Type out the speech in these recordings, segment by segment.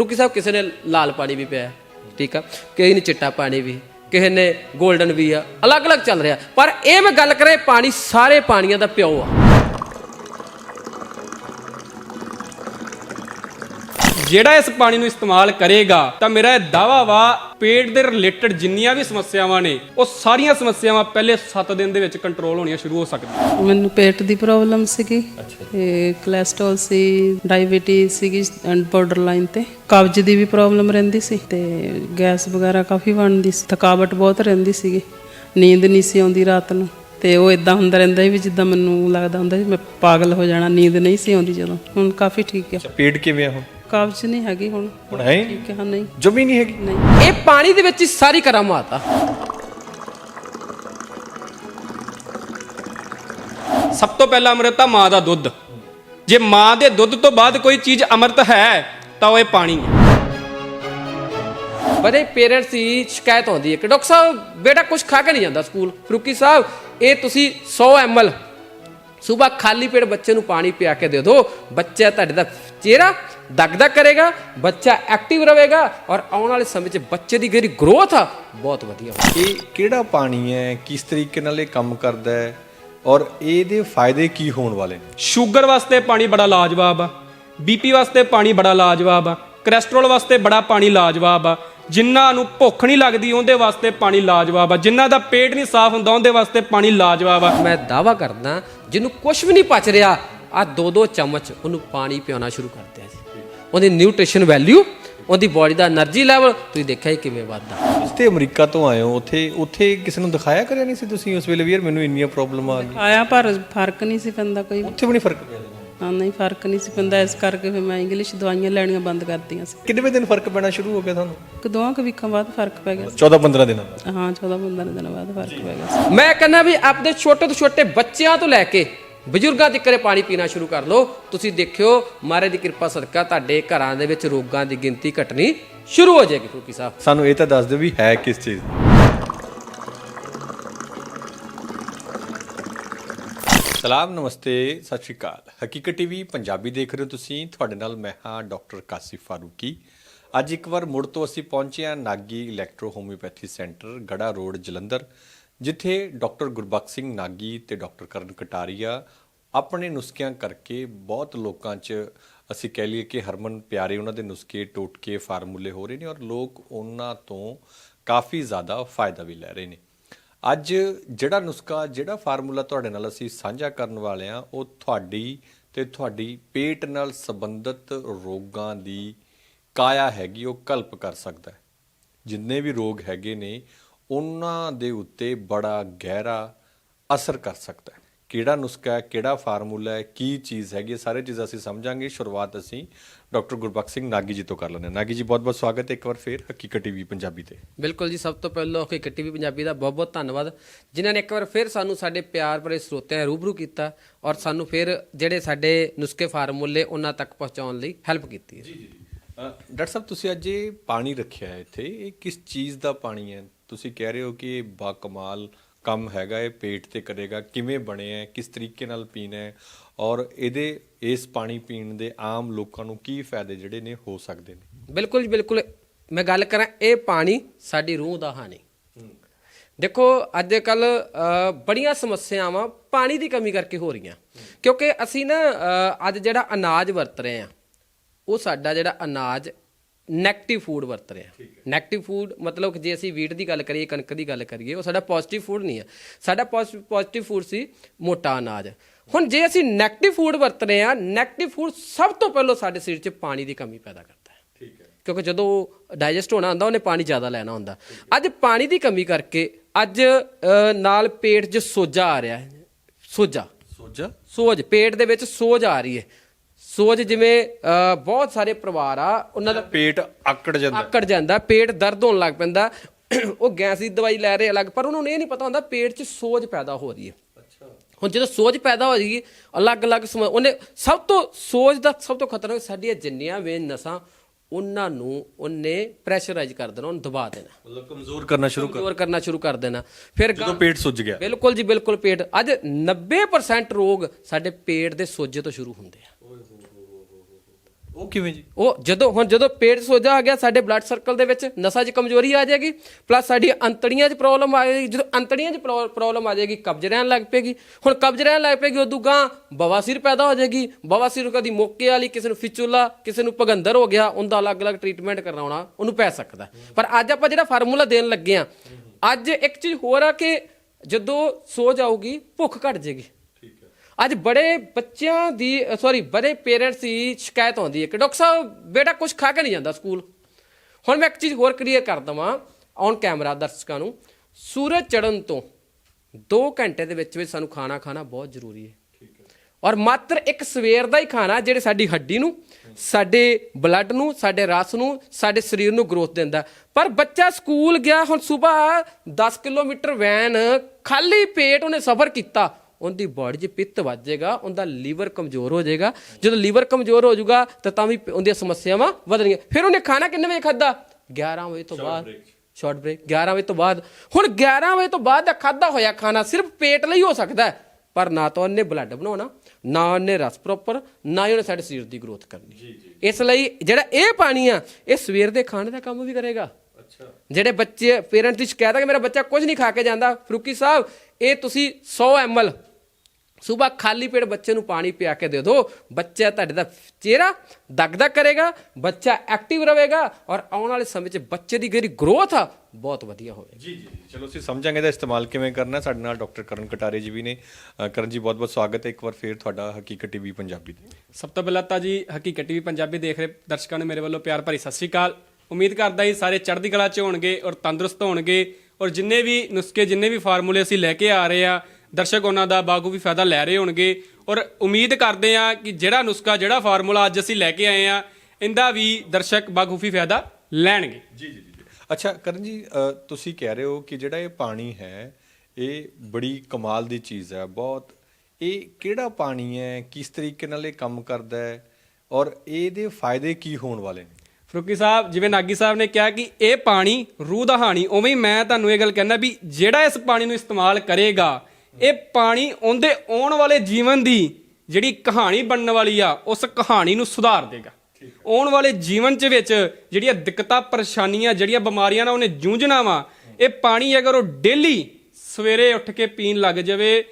ਰੁਕੀ ਸਾਹਿਬ, ਕਿਸੇ ਨੇ ਲਾਲ ਪਾਣੀ ਵੀ ਪਿਆ। ਠੀਕ ਆ? ਕਿਸੇ ਨੇ ਚਿੱਟਾ ਪਾਣੀ ਵੀ, ਕਿਸੇ ਨੇ 골ਡਨ ਵੀ ਆ। ਅਲੱਗ-ਅਲੱਗ ਚੱਲ ਰਿਹਾ। ਪਰ ਇਹ ਮੈਂ ਗੱਲ ਕਰੇ ਪਾਣੀ ਸਾਰੇ ਪਾਣੀਆਂ ਦਾ ਪਿਓ ਆ। ਜਿਹੜਾ ਇਸ ਪਾਣੀ ਨੂੰ ਇਸਤੇਮਾਲ ਕਰੇਗਾ ਤਾਂ ਮੇਰਾ ਇਹ ਦਾਵਾ ਵਾ ਪੇਟ ਦੇ ਰਿਲੇਟਡ ਜਿੰਨੀਆਂ ਵੀ ਸਮੱਸਿਆਵਾਂ ਨੇ ਉਹ ਸਾਰੀਆਂ ਸਮੱਸਿਆਵਾਂ ਪਹਿਲੇ 7 ਦਿਨ ਦੇ ਵਿੱਚ ਕੰਟਰੋਲ ਹੋਣੀਆਂ ਸ਼ੁਰੂ ਹੋ ਸਕਦੀਆਂ। ਮੈਨੂੰ ਪੇਟ ਦੀ ਪ੍ਰੋਬਲਮ ਸੀਗੀ ਤੇ ਕੋਲੇਸਟ੍ਰੋਲ ਸੀ ਡਾਇਬੀਟੀਜ਼ ਸੀਗੀ ਐਂਡ ਬਾਰਡਰ ਲਾਈਨ ਤੇ ਕਬਜ਼ ਦੀ ਵੀ ਪ੍ਰੋਬਲਮ ਰਹਿੰਦੀ ਸੀ ਤੇ ਗੈਸ ਵਗੈਰਾ ਕਾਫੀ ਬਣਦੀ ਸੀ ਥਕਾਵਟ ਬਹੁਤ ਰਹਿੰਦੀ ਸੀਗੀ ਨੀਂਦ ਨਹੀਂ ਸੀ ਆਉਂਦੀ ਰਾਤ ਨੂੰ ਤੇ ਉਹ ਇਦਾਂ ਹੁੰਦਾ ਰਹਿੰਦਾ ਸੀ ਵੀ ਜਿੱਦਾਂ ਮੈਨੂੰ ਲੱਗਦਾ ਹੁੰਦਾ ਸੀ ਮੈਂ ਪਾਗਲ ਹੋ ਜਾਣਾ ਨੀਂਦ ਨਹੀਂ ਸੀ ਆਉਂਦੀ ਜਦੋਂ ਹੁਣ ਕਾਫੀ ਠੀਕ ਹੈ ਪੇਟ ਕਿਵੇਂ ਆ ਹੁਣ? ਕਬਜ਼ ਨਹੀਂ ਹੈਗੀ ਹੁਣ। ਹੁਣ ਹੈ ਹੀ? ਨਹੀਂ? ਠੀਕ ਹੈ ਹਾਂ ਨਹੀਂ। ਜਮੀ ਨਹੀਂ ਹੈਗੀ? ਨਹੀਂ। ਇਹ ਪਾਣੀ ਦੇ ਵਿੱਚ ਹੀ ਸਾਰੀ ਕਰਾਮਾਤ ਆ ਸਭ ਤੋਂ ਪਹਿਲਾ ਅੰਮ੍ਰਿਤ ਆ ਮਾਂ ਦਾ ਦੁੱਧ। ਜੇ ਮਾਂ ਦੇ ਦੁੱਧ ਤੋਂ ਬਾਅਦ ਕੋਈ ਚੀਜ਼ ਅੰਮ੍ਰਿਤ ਹੈ ਤਾਂ ਉਹ ਇਹ ਪਾਣੀ ਹੈ। ਬੜੇ ਪੇਰੈਂਟਸ ਦੀ ਸ਼ਿਕਾਇਤ ਆਉਂਦੀ ਹੈ ਕਿ ਡਾਕਟਰ ਸਾਹਿਬ ਬੇਟਾ ਕੁਝ ਖਾ ਕੇ ਨਹੀਂ ਜਾਂਦਾ ਸਕੂਲ। ਫਰੂਕੀ ਸਾਹਿਬ ਇਹ ਤੁਸੀਂ 100 ml ਸਵੇਰ ਖਾਲੀ ਪੇਟ ਬੱਚੇ ਨੂੰ ਪਾਣੀ ਪਿਆ ਕੇ ਦੇ ਦਿਓ ਬੱਚਾ ਤੁਹਾਡੇ ਦਾ ਚਿਹਰਾ ਦਗਦਗ ਕਰੇਗਾ ਬੱਚਾ ਐਕਟਿਵ ਰਹੇਗਾ ਔਰ ਆਉਣ ਵਾਲੇ ਸਮੇਂ 'ਚ ਬੱਚੇ ਦੀ ਜਿਹੜੀ ਗਰੋਥ ਆ ਬਹੁਤ ਵਧੀਆ ਹੋਵੇਗੀ ਇਹ ਕਿਹੜਾ ਪਾਣੀ ਹੈ? ਕਿਸ ਤਰੀਕੇ ਨਾਲ ਇਹ ਕੰਮ ਕਰਦਾ ਹੈ? ਔਰ ਇਹਦੇ ਫਾਇਦੇ ਕੀ ਹੋਣ ਵਾਲੇ ਨੇ? ਸ਼ੂਗਰ ਵਾਸਤੇ ਪਾਣੀ ਬੜਾ ਲਾਜਵਾਬ ਆ ਬੀਪੀ ਵਾਸਤੇ ਪਾਣੀ ਬੜਾ ਲਾਜਵਾਬ ਆ ਕੋਲੇਸਟ੍ਰੋਲ ਵਾਸਤੇ ਬੜਾ ਪਾਣੀ ਲਾਜਵਾਬ ਆ ਜਿਨ੍ਹਾਂ ਨੂੰ ਭੁੱਖ ਨਹੀਂ ਲੱਗਦੀ ਉਹਦੇ ਵਾਸਤੇ ਪਾਣੀ ਲਾਜਵਾਬ ਆ। ਜਿਨ੍ਹਾਂ ਦਾ ਪੇਟ ਨਹੀਂ ਸਾਫ਼ ਹੁੰਦਾ ਉਹਦੇ ਵਾਸਤੇ ਪਾਣੀ ਲਾਜਵਾਬ ਆ। ਮੈਂ ਦਾਵਾ ਕਰਦਾ ਜਿਹਨੂੰ ਕੁਝ ਵੀ ਨਹੀਂ ਪਚ ਰਿਹਾ ਆ ਦੋ ਦੋ ਚਮਚ ਉਹਨੂੰ ਪਾਣੀ ਪਿਉਣਾ ਸ਼ੁਰੂ ਕਰਦੇ ਆ ਜੀ। ਉਹਦੀ ਨਿਊਟ੍ਰੀਸ਼ਨ ਵੈਲਿਊ ਉਹਦੀ ਬਾਡੀ ਦਾ એનર્ਜੀ ਲੈਵਲ ਤੁਸੀਂ ਦੇਖਿਆ ਹੀ ਕਿਵੇਂ ਵੱਧਦਾ। ਤੁਸੀਂ ਅਮਰੀਕਾ ਤੋਂ ਆਏ ਹੋ ਉੱਥੇ ਉੱਥੇ ਕਿਸੇ ਨੂੰ ਦਿਖਾਇਆ ਕਰਿਆ ਨਹੀਂ ਸੀ ਤੁਸੀਂ ਉਸ ਵੇਲੇ ਵੀ ਯਾਰ ਮੈਨੂੰ ਇੰਨੀਆਂ ਪ੍ਰੋਬਲਮਾਂ ਆ ਗਈਆਂ? ਆਇਆ ਪਰ ਫ਼ਰਕ ਨਹੀਂ ਸੀ ਪੈਂਦਾ ਕੋਈ। ਉੱਥੇ ਵੀ ਨਹੀਂ ਫ਼ਰਕ ਪਿਆ? ਹਾਂ ਨਹੀਂ ਫ਼ਰਕ ਨਹੀਂ ਸੀ ਪੈਂਦਾ। ਇਸ ਕਰਕੇ ਫਿਰ ਮੈਂ ਇੰਗਲਿਸ਼ ਦਵਾਈਆਂ ਲੈਣੀਆਂ ਬੰਦ ਕਰਤੀਆਂ ਸੀ। ਕਿੰਨੇ ਦਿਨ ਫ਼ਰਕ ਪੈਣਾ ਸ਼ੁਰੂ ਹੋ ਗਿਆ ਤੁਹਾਨੂੰ? ਕਿ ਦੋਆਂ ਕੁ ਵੀਕਾਂ ਬਾਅਦ ਫ਼ਰਕ ਪੈ ਗਿਆ ਸੀ। 14 15 ਦਿਨਾਂ ਬਾਅਦ। ਹਾਂ 14 15 ਦਿਨਾਂ ਬਾਅਦ ਫ਼ਰਕ ਪੈ ਗਿਆ ਸੀ। ਮੈਂ ਕਹਿੰਦਾ ਵੀ ਆਪਣੇ ਛੋਟੇ ਤੋਂ ਛੋਟੇ ਬੱਚਿਆਂ ਤੋਂ ਲੈ ਕੇ ਬਜ਼ੁਰਗਾਂ ਤੱਕ ਇਹ ਪਾਣੀ ਪੀਣਾ ਸ਼ੁਰੂ ਕਰ ਲਓ। ਤੁਸੀਂ ਦੇਖਿਓ ਮਹਾਰਾਜ ਦੀ ਕਿਰਪਾ ਸਦਕਾ ਤੁਹਾਡੇ ਘਰਾਂ ਦੇ ਵਿੱਚ ਰੋਗਾਂ ਦੀ ਗਿਣਤੀ ਘਟਣੀ ਸ਼ੁਰੂ ਹੋ ਜਾਏਗੀ ਫੂਕੀ ਸਾਹਿਬ। ਸਾਨੂੰ ਇਹ ਤਾਂ ਦੱਸ ਦਿਓ ਵੀ ਹੈ ਕਿਸ ਚੀਜ਼ ਦੀ। ਸਲਾਮ, ਨਮਸਤੇ, ਸਤਿ ਸ਼੍ਰੀ ਅਕਾਲ। ਹਕੀਕਤ ਟੀਵੀ, ਪੰਜਾਬੀ ਦੇਖ ਰਹੇ ਹੋ ਤੁਸੀਂ। ਤੁਹਾਡੇ ਨਾਲ ਮੈਂ ਹਾਂ ਡਾਕਟਰ ਕਾਸਿਫ ਫਾਰੂਕੀ। ਅੱਜ ਇੱਕ ਵਾਰ ਮੁੜ ਤੋਂ ਅਸੀਂ ਪਹੁੰਚੇ ਹਾਂ Nagi electro homeopathy centre, Garha road, Jalandhar, ਜਿੱਥੇ ਡਾਕਟਰ ਗੁਰਬਖਸ਼ ਸਿੰਘ ਨਾਗੀ ਤੇ ਡਾਕਟਰ ਕਰਨ ਕਟਾਰੀਆ ਆਪਣੇ ਨੁਸਖਿਆਂ ਕਰਕੇ ਬਹੁਤ ਲੋਕਾਂ 'ਚ ਅਸੀਂ ਕਹਿ ਲਈਏ ਕਿ ਹਰਮਨ ਪਿਆਰੇ ਉਹਨਾਂ ਦੇ ਨੁਸਖੇ ਟੋਟਕੇ ਫਾਰਮੂਲੇ ਹੋ ਰਹੇ ਨੇ ਔਰ ਲੋਕ ਉਹਨਾਂ ਤੋਂ ਕਾਫੀ ਜ਼ਿਆਦਾ ਫਾਇਦਾ ਵੀ ਲੈ ਰਹੇ ਨੇ। ਅੱਜ ਜਿਹੜਾ ਨੁਸਖਾ, ਜਿਹੜਾ ਫਾਰਮੂਲਾ ਤੁਹਾਡੇ ਨਾਲ ਅਸੀਂ ਸਾਂਝਾ ਕਰਨ ਵਾਲੇ ਆ ਉਹ ਤੁਹਾਡੀ ਤੇ ਤੁਹਾਡੀ ਪੇਟ ਨਾਲ ਸੰਬੰਧਿਤ ਰੋਗਾਂ ਦੀ ਕਾਇਆ ਹੈਗੀ, ਉਹ ਕਲਪ ਕਰ ਸਕਦਾ ਹੈ। ਜਿੰਨੇ ਵੀ ਰੋਗ ਹੈਗੇ ਨੇ, ਉਹਨਾਂ ਦੇ ਉੱਤੇ ਬੜਾ ਗਹਿਰਾ ਅਸਰ ਕਰ ਸਕਦਾ ਹੈ। ਕਿਹੜਾ ਨੁਸਖਾ ਹੈ, ਕਿਹੜਾ ਫਾਰਮੂਲਾ ਹੈ, ਕੀ ਚੀਜ਼ ਹੈਗੀ, ਇਹ ਸਾਰੇ ਚੀਜ਼ਾਂ ਅਸੀਂ ਸਮਝਾਂਗੇ। ਸ਼ੁਰੂਆਤ ਅਸੀਂ ਡਾਕਟਰ ਗੁਰਬਖਸ਼ ਸਿੰਘ ਨਾਗੀ ਜੀ ਤੋਂ ਕਰ ਲੈਂਦੇ ਹਾਂ। ਨਾਗੀ ਜੀ ਬਹੁਤ ਬਹੁਤ ਸਵਾਗਤ ਹੈ ਇੱਕ ਵਾਰ ਫੇਰ ਹਕੀਕਤ ਟੀਵੀ ਪੰਜਾਬੀ ਤੇ। ਬਿਲਕੁਲ ਜੀ ਸਭ ਤੋਂ ਪਹਿਲਾਂ ਕਿ ਟੀਵੀ ਪੰਜਾਬੀ ਦਾ ਬਹੁਤ ਬਹੁਤ ਧੰਨਵਾਦ ਜਿਨ੍ਹਾਂ ਨੇ ਇੱਕ ਵਾਰ ਫਿਰ ਸਾਨੂੰ ਸਾਡੇ ਪਿਆਰ ਭਰੇ ਸਰੋਤਿਆਂ ਰੂਬਰੂ ਕੀਤਾ ਔਰ ਸਾਨੂੰ ਫਿਰ ਜਿਹੜੇ ਸਾਡੇ ਨੁਸਖੇ ਫਾਰਮੂਲੇ ਉਹਨਾਂ ਤੱਕ ਪਹੁੰਚਾਉਣ ਲਈ ਹੈਲਪ ਕੀਤੀ ਹੈ। ਅ, ਡਾਕਟਰ ਸਾਹਿਬ ਤੁਸੀਂ ਅੱਜ ਇਹ ਪਾਣੀ ਰੱਖਿਆ ਹੈ ਇੱਥੇ। ਇਹ ਕਿਸ ਚੀਜ਼ ਦਾ ਪਾਣੀ ਹੈ? ਤੁਸੀਂ ਕਹਿ ਰਹੇ ਹੋ ਕਿ ਇਹ ਬਾ ਕਮਾਲ ਕੰਮ ਹੈਗਾ ਇਹ ਪੇਟ ਤੇ ਕਰੇਗਾ। ਕਿਵੇਂ ਬਣਿਆ ਹੈ? ਕਿਸ ਤਰੀਕੇ ਨਾਲ ਪੀਣਾ ਹੈ? ਔਰ ਇਹਦੇ ਇਸ ਪਾਣੀ ਪੀਣ ਦੇ ਆਮ ਲੋਕਾਂ ਨੂੰ ਕੀ ਫਾਇਦੇ ਜਿਹੜੇ ਨੇ ਹੋ ਸਕਦੇ ਨੇ? ਬਿਲਕੁਲ ਜੀ ਬਿਲਕੁਲ। ਮੈਂ ਗੱਲ ਕਰਾਂ ਇਹ ਪਾਣੀ ਸਾਡੀ ਰੂਹ ਦਾ ਹਾਨੀ। ਦੇਖੋ ਅੱਜ ਕੱਲ ਬੜੀਆਂ ਸਮੱਸਿਆਵਾਂ ਪਾਣੀ ਦੀ ਕਮੀ ਕਰਕੇ ਹੋ ਰਹੀਆਂ। ਕਿਉਂਕਿ ਅਸੀਂ ਨਾ ਅੱਜ ਜਿਹੜਾ ਅਨਾਜ ਵਰਤ ਰਹੇ ਆ ਉਹ ਸਾਡਾ ਜਿਹੜਾ ਅਨਾਜ ਨੈਗੇਟਿਵ ਫੂਡ ਵਰਤ ਰਹੇ ਆ ਨੈਗੇਟਿਵ ਫੂਡ ਮਤਲਬ ਕਿ ਜੇ ਅਸੀਂ ਵੀਟ ਦੀ ਗੱਲ ਕਰੀਏ ਕਣਕ ਦੀ ਗੱਲ ਕਰੀਏ ਉਹ ਸਾਡਾ ਪੋਜ਼ਿਟਿਵ ਫੂਡ ਨਹੀਂ ਆ ਸਾਡਾ ਪੋਜ਼ਿਟਿਵ ਫੂਡ ਸੀ ਮੋਟਾ ਅਨਾਜ। ਹੁਣ ਜੇ ਅਸੀਂ ਨੈਗੇਟਿਵ ਫੂਡ ਵਰਤ ਰਹੇ ਆ ਨੈਗੇਟਿਵ ਫੂਡ ਸਭ ਤੋਂ ਪਹਿਲਾਂ ਸਾਡੇ ਸਰੀਰ 'ਚ ਪਾਣੀ ਦੀ ਕਮੀ ਪੈਦਾ ਕਰਦਾ ਹੈ। ਠੀਕ ਹੈ। ਕਿਉਂਕਿ ਜਦੋਂ ਡਾਈਜੈਸਟ ਹੋਣਾ ਹੁੰਦਾ ਉਹਨੇ ਪਾਣੀ ਜ਼ਿਆਦਾ ਲੈਣਾ ਹੁੰਦਾ। ਅੱਜ ਪਾਣੀ ਦੀ ਕਮੀ ਕਰਕੇ ਅੱਜ ਨਾਲ ਪੇਟ 'ਚ ਸੋਜਾ ਆ ਰਿਹਾ ਹੈ। ਸੋਜਾ। ਸੋਜਾ? ਸੋਜ। ਪੇਟ ਦੇ ਵਿੱਚ ਸੋਜ ਆ ਰਹੀ ਹੈ। ਸੋਜ ਜਿਵੇਂ ਬਹੁਤ ਸਾਰੇ ਪਰਿਵਾਰ ਆ ਉਹਨਾਂ ਦਾ ਪੇਟ ਆਕੜ ਜਾਂਦਾ ਆਕੜ ਜਾਂਦਾ ਪੇਟ ਦਰਦ ਹੋਣ ਲੱਗ ਪੈਂਦਾ। ਉਹ ਗੈਸ ਦੀ ਦਵਾਈ ਲੈ ਰਹੇ ਅਲੱਗ ਪਰ ਉਹਨਾਂ ਨੂੰ ਇਹ ਨਹੀਂ ਪਤਾ ਹੁੰਦਾ ਪੇਟ 'ਚ ਸੋਜ ਪੈਦਾ ਹੋ ਰਹੀ ਹੈ। ਹੁਣ ਜਦੋਂ ਸੋਜ ਪੈਦਾ ਹੋ ਜਾਏਗੀ ਅਲੱਗ-ਅਲੱਗ ਸਮ- ਉਹਨੇ ਸਭ ਤੋਂ ਸੋਜ ਦਾ ਸਭ ਤੋਂ ਖਤਰਨਾਕ ਸਾਡੀਆਂ ਜਿੰਨੀਆਂ ਵੇ ਨਸਾਂ ਉਹਨਾਂ ਨੂੰ ਉਹਨੇ ਪ੍ਰੈਸ਼ਰਾਈਜ਼ ਕਰ ਦੇਣਾ ਉਹਨੂੰ ਦਬਾ ਦੇਣਾ। ਮਤਲਬ ਕਮਜ਼ੋਰ ਕਰਨਾ ਸ਼ੁਰੂ ਕਰ ਕਮਜ਼ੋਰ ਕਰਨਾ ਸ਼ੁਰੂ ਕਰ ਦੇਣਾ। ਫਿਰ ਜਦੋਂ ਪੇਟ ਸੁੱਜ ਗਿਆ। ਬਿਲਕੁਲ ਜੀ ਬਿਲਕੁਲ ਪੇਟ। ਅੱਜ 90% ਰੋਗ ਸਾਡੇ ਪੇਟ ਦੇ ਸੋਜੇ ਤੋਂ ਸ਼ੁਰੂ ਹੁੰਦੇ ਆ। ਉਹ ਕਿਵੇਂ ਜੀ? ਉਹ ਜਦੋਂ, ਹੁਣ ਜਦੋਂ ਪੇਟ ਸੋਜਾ ਆ ਗਿਆ, ਸਾਡੇ ਬਲੱਡ ਸਰਕਲ ਦੇ ਵਿੱਚ ਨਸਾਂ 'ਚ ਕਮਜ਼ੋਰੀ ਆ ਜਾਏਗੀ ਪਲੱਸ ਸਾਡੀ ਅੰਤੜੀਆਂ 'ਚ ਪ੍ਰੋਬਲਮ ਆ ਜਾਏਗੀ, ਜਦੋਂ ਅੰਤੜੀਆਂ 'ਚ ਪ੍ਰੋਬਲਮ ਆ ਜਾਏਗੀ, ਕਬਜ਼ ਰਹਿਣ ਲੱਗ ਪਏਗੀ। ਹੁਣ ਕਬਜ਼ ਰਹਿਣ ਲੱਗ ਪਏਗੀ, ਉਦੋਂ ਗਾਂ ਬਵਾਸੀਰ ਪੈਦਾ ਹੋ ਜਾਏਗੀ। ਬਵਾਸੀਰ ਕਦੀ ਮੋਕੇ ਵਾਲੀ, ਕਿਸੇ ਨੂੰ ਫਿਚੂਲਾ, ਕਿਸੇ ਨੂੰ ਭਗੰਦਰ ਹੋ ਗਿਆ, ਉਹਦਾ ਅਲੱਗ-ਅਲੱਗ ਟ੍ਰੀਟਮੈਂਟ ਕਰਾਉਣਾ ਉਹਨੂੰ ਪੈ ਸਕਦਾ। ਪਰ ਅੱਜ ਆਪਾਂ ਜਿਹੜਾ ਫਾਰਮੂਲਾ ਦੇਣ ਲੱਗੇ ਆ, ਅੱਜ ਇੱਕ ਚੀਜ਼ ਹੋਰ ਆ ਕਿ ਜਦੋਂ ਸੋ ਜਾਊਗੀ, ਭੁੱਖ ਘਟ ਜਾਏਗੀ। ਅੱਜ ਬੜੇ ਬੱਚਿਆਂ ਦੀ ਸੌਰੀ ਬੜੇ ਪੇਰੈਂਟਸ ਦੀ ਸ਼ਿਕਾਇਤ ਆਉਂਦੀ ਹੈ ਕਿ ਡਾਕਟਰ ਸਾਹਿਬ ਬੇਟਾ ਕੁਝ ਖਾ ਕੇ ਨਹੀਂ ਜਾਂਦਾ ਸਕੂਲ। ਹੁਣ ਮੈਂ ਇੱਕ ਚੀਜ਼ ਹੋਰ ਕਲੀਅਰ ਕਰ ਦਵਾਂ ਔਨ ਕੈਮਰਾ ਦਰਸ਼ਕਾਂ ਨੂੰ। ਸੂਰਜ ਚੜ੍ਹਨ ਤੋਂ 2 ਘੰਟੇ ਦੇ ਵਿੱਚ ਵਿੱਚ ਸਾਨੂੰ ਖਾਣਾ ਖਾਣਾ ਬਹੁਤ ਜ਼ਰੂਰੀ ਹੈ। ਔਰ ਮਾਤਰ ਇੱਕ ਸਵੇਰ ਦਾ ਹੀ ਖਾਣਾ ਜਿਹੜੇ ਸਾਡੀ ਹੱਡੀ ਨੂੰ ਸਾਡੇ ਬਲੱਡ ਨੂੰ ਸਾਡੇ ਰਸ ਨੂੰ ਸਾਡੇ ਸਰੀਰ ਨੂੰ ਗਰੋਥ ਦਿੰਦਾ ਪਰ ਬੱਚਾ ਸਕੂਲ ਗਿਆ ਹੁਣ ਸਵੇਰ 10 ਕਿਲੋਮੀਟਰ ਵੈਨ ਖਾਲੀ ਪੇਟ ਉਹਨੇ ਸਫ਼ਰ ਕੀਤਾ। ਉਹਦੀ ਬਾਡੀ 'ਚ ਪਿੱਤ ਵੱਜੇਗਾ ਉਹਦਾ ਲੀਵਰ ਕਮਜ਼ੋਰ ਹੋ ਜਾਏਗਾ। ਜਦੋਂ ਲੀਵਰ ਕਮਜ਼ੋਰ ਹੋ ਜਾਊਗਾ ਤਾਂ ਤਾਂ ਵੀ ਉਹਦੀਆਂ ਸਮੱਸਿਆਵਾਂ ਵਧਣਗੀਆਂ। ਫਿਰ ਉਹਨੇ ਖਾਣਾ ਕਿੰਨੇ ਵਜੇ ਖਾਦਾ 11 ਵਜੇ ਤੋਂ ਬਾਅਦ। ਸ਼ਾਰਟ ਬ੍ਰੇਕ 11 ਵਜੇ ਤੋਂ ਬਾਅਦ। ਹੁਣ 11 ਵਜੇ ਤੋਂ ਬਾਅਦ ਦਾ ਖਾਦਾ ਹੋਇਆ ਖਾਣਾ ਸਿਰਫ ਪੇਟ ਲਈ ਹੋ ਸਕਦਾ ਪਰ ਨਾ ਤਾਂ ਉਹਨੇ ਬਲੱਡ ਬਣਾਉਣਾ ਨਾ ਉਹਨੇ ਰਸ ਪ੍ਰੋਪਰ ਨਾ ਹੀ ਉਹਨੇ ਸਾਡੇ ਸਰੀਰ ਦੀ ਗਰੋਥ ਕਰਨੀ। ਇਸ ਲਈ ਜਿਹੜਾ ਇਹ ਪਾਣੀ ਆ ਇਹ ਸਵੇਰ ਦੇ ਖਾਣੇ ਦਾ ਕੰਮ ਵੀ ਕਰੇਗਾ। ਅੱਛਾ। ਜਿਹੜੇ ਬੱਚੇ ਪੇਰੈਂਟਸ ਦੀ ਸ਼ਿਕਾਇਤ ਹੈ ਕਿ ਮੇਰਾ ਬੱਚਾ ਕੁਝ ਨਹੀਂ ਖਾ ਕੇ ਜਾਂਦਾ ਫਰੂਕੀ ਸਾਹਿਬ ਇਹ ਤੁਸੀਂ 100 ml ਸਵੇਰ ਖਾਲੀ ਪੇਟ ਬੱਚੇ ਨੂੰ ਪਾਣੀ ਪਿਆ ਕੇ ਦੇ ਦਿਓ ਬੱਚਾ ਤੁਹਾਡੇ ਦਾ ਚਿਹਰਾ ਦਗਦਗ ਕਰੇਗਾ ਬੱਚਾ ਐਕਟਿਵ ਰਹੇਗਾ ਔਰ ਆਉਣ ਵਾਲੇ ਸਮੇਂ 'ਚ ਬੱਚੇ ਦੀ ਜਿਹੜੀ ਗਰੋਥ ਆ ਬਹੁਤ ਵਧੀਆ ਹੋਵੇਗੀ। ਜੀ ਜੀ ਚਲੋ ਅਸੀਂ ਸਮਝਾਂਗੇ ਇਹਦਾ ਇਸਤੇਮਾਲ ਕਿਵੇਂ ਕਰਨਾ ਸਾਡੇ ਨਾਲ ਡਾਕਟਰ ਕਰਨ ਕਟਾਰੇ ਜੀ ਵੀ ਨੇ। ਕਰਨ ਜੀ ਬਹੁਤ ਬਹੁਤ ਸਵਾਗਤ ਹੈ। ਇੱਕ ਵਾਰ ਫੇਰ ਤੁਹਾਡਾ ਹਕੀਕਤ ਟੀਵੀ ਪੰਜਾਬੀ ਤੇ। ਸਭ ਤੋਂ ਪਹਿਲਾਂ ਤਾਂ ਜੀ ਹਕੀਕਤ ਟੀਵੀ ਪੰਜਾਬੀ ਦੇਖ ਰਹੇ ਦਰਸ਼ਕਾਂ ਨੂੰ ਮੇਰੇ ਵੱਲੋਂ ਪਿਆਰ ਭਰੀ ਸਤਿ ਸ਼੍ਰੀ ਅਕਾਲ। ਉਮੀਦ ਕਰਦਾ ਜੀ ਸਾਰੇ ਚੜ੍ਹਦੀ ਕਲਾ 'ਚ ਹੋਣਗੇ ਔਰ ਤੰਦਰੁਸਤ ਹੋਣਗੇ। ਔਰ ਜਿੰਨੇ ਵੀ ਨੁਸਖੇ ਜਿੰਨੇ ਵੀ ਫਾਰਮੂਲੇ ਅਸੀਂ ਲੈ ਕੇ ਆ ਰਹੇ ਆ ਦਰਸ਼ਕ ਉਹਨਾਂ ਦਾ ਬਾਗੂ ਵੀ ਫਾਇਦਾ ਲੈ ਰਹੇ ਹੋਣਗੇ ਔਰ ਉਮੀਦ ਕਰਦੇ ਆ ਕਿ ਜਿਹੜਾ ਨੁਸਖਾ ਜਿਹੜਾ ਫਾਰਮੂਲਾ ਅੱਜ ਅਸੀਂ ਲੈ ਕੇ ਆਏ ਆ ਇਹਦਾ ਵੀ ਦਰਸ਼ਕ ਬਾਗੂਫੀ ਫਾਇਦਾ ਲੈਣਗੇ। ਜੀ ਜੀ ਜੀ ਅੱਛਾ ਕਰਨ ਜੀ ਤੁਸੀਂ ਕਹਿ ਰਹੇ ਹੋ ਕਿ ਜਿਹੜਾ ਇਹ ਪਾਣੀ ਹੈ ਇਹ ਬੜੀ ਕਮਾਲ ਦੀ ਚੀਜ਼ ਹੈ ਬਹੁਤ। ਇਹ ਕਿਹੜਾ ਪਾਣੀ ਹੈ? ਕਿਸ ਤਰੀਕੇ ਨਾਲ ਇਹ ਕੰਮ ਕਰਦਾ ਹੈ? ਔਰ ਇਹਦੇ ਫਾਇਦੇ ਕੀ ਹੋਣ ਵਾਲੇ ਨੇ? ਫਰੂਕੀ ਸਾਹਿਬ ਜਿਵੇਂ ਨਾਗੀ ਸਾਹਿਬ ਨੇ ਕਿਹਾ ਕਿ ਇਹ ਪਾਣੀ ਰੂਹ ਦਾ ਹਾਣੀ ਉਵੇਂ ਹੀ ਮੈਂ ਤੁਹਾਨੂੰ ਇਹ ਗੱਲ ਕਹਿਣਾ ਵੀ ਜਿਹੜਾ ਇਸ ਪਾਣੀ ਨੂੰ ਇਸਤੇਮਾਲ ਕਰੇਗਾ ਇਹ ਪਾਣੀ ਉਹਦੇ ਆਉਣ ਵਾਲੇ ਜੀਵਨ ਦੀ ਜਿਹੜੀ ਕਹਾਣੀ ਬਣਨ ਵਾਲੀ ਆ ਉਸ ਕਹਾਣੀ ਨੂੰ ਸੁਧਾਰ ਦੇਗਾ। ਆਉਣ ਵਾਲੇ ਜੀਵਨ ਚ ਵਿੱਚ ਜਿਹੜੀਆਂ ਦਿੱਕਤਾਂ ਪਰੇਸ਼ਾਨੀਆਂ ਜਿਹੜੀਆਂ ਬਿਮਾਰੀਆਂ ਨਾਲ ਉਹਨੇ ਜੂਝਣਾ ਵਾ ਇਹ ਪਾਣੀ ਅਗਰ ਉਹ ਡੇਲੀ ਸਵੇਰੇ ਉੱਠ ਕੇ ਪੀਣ ਲੱਗ ਜਾਵੇ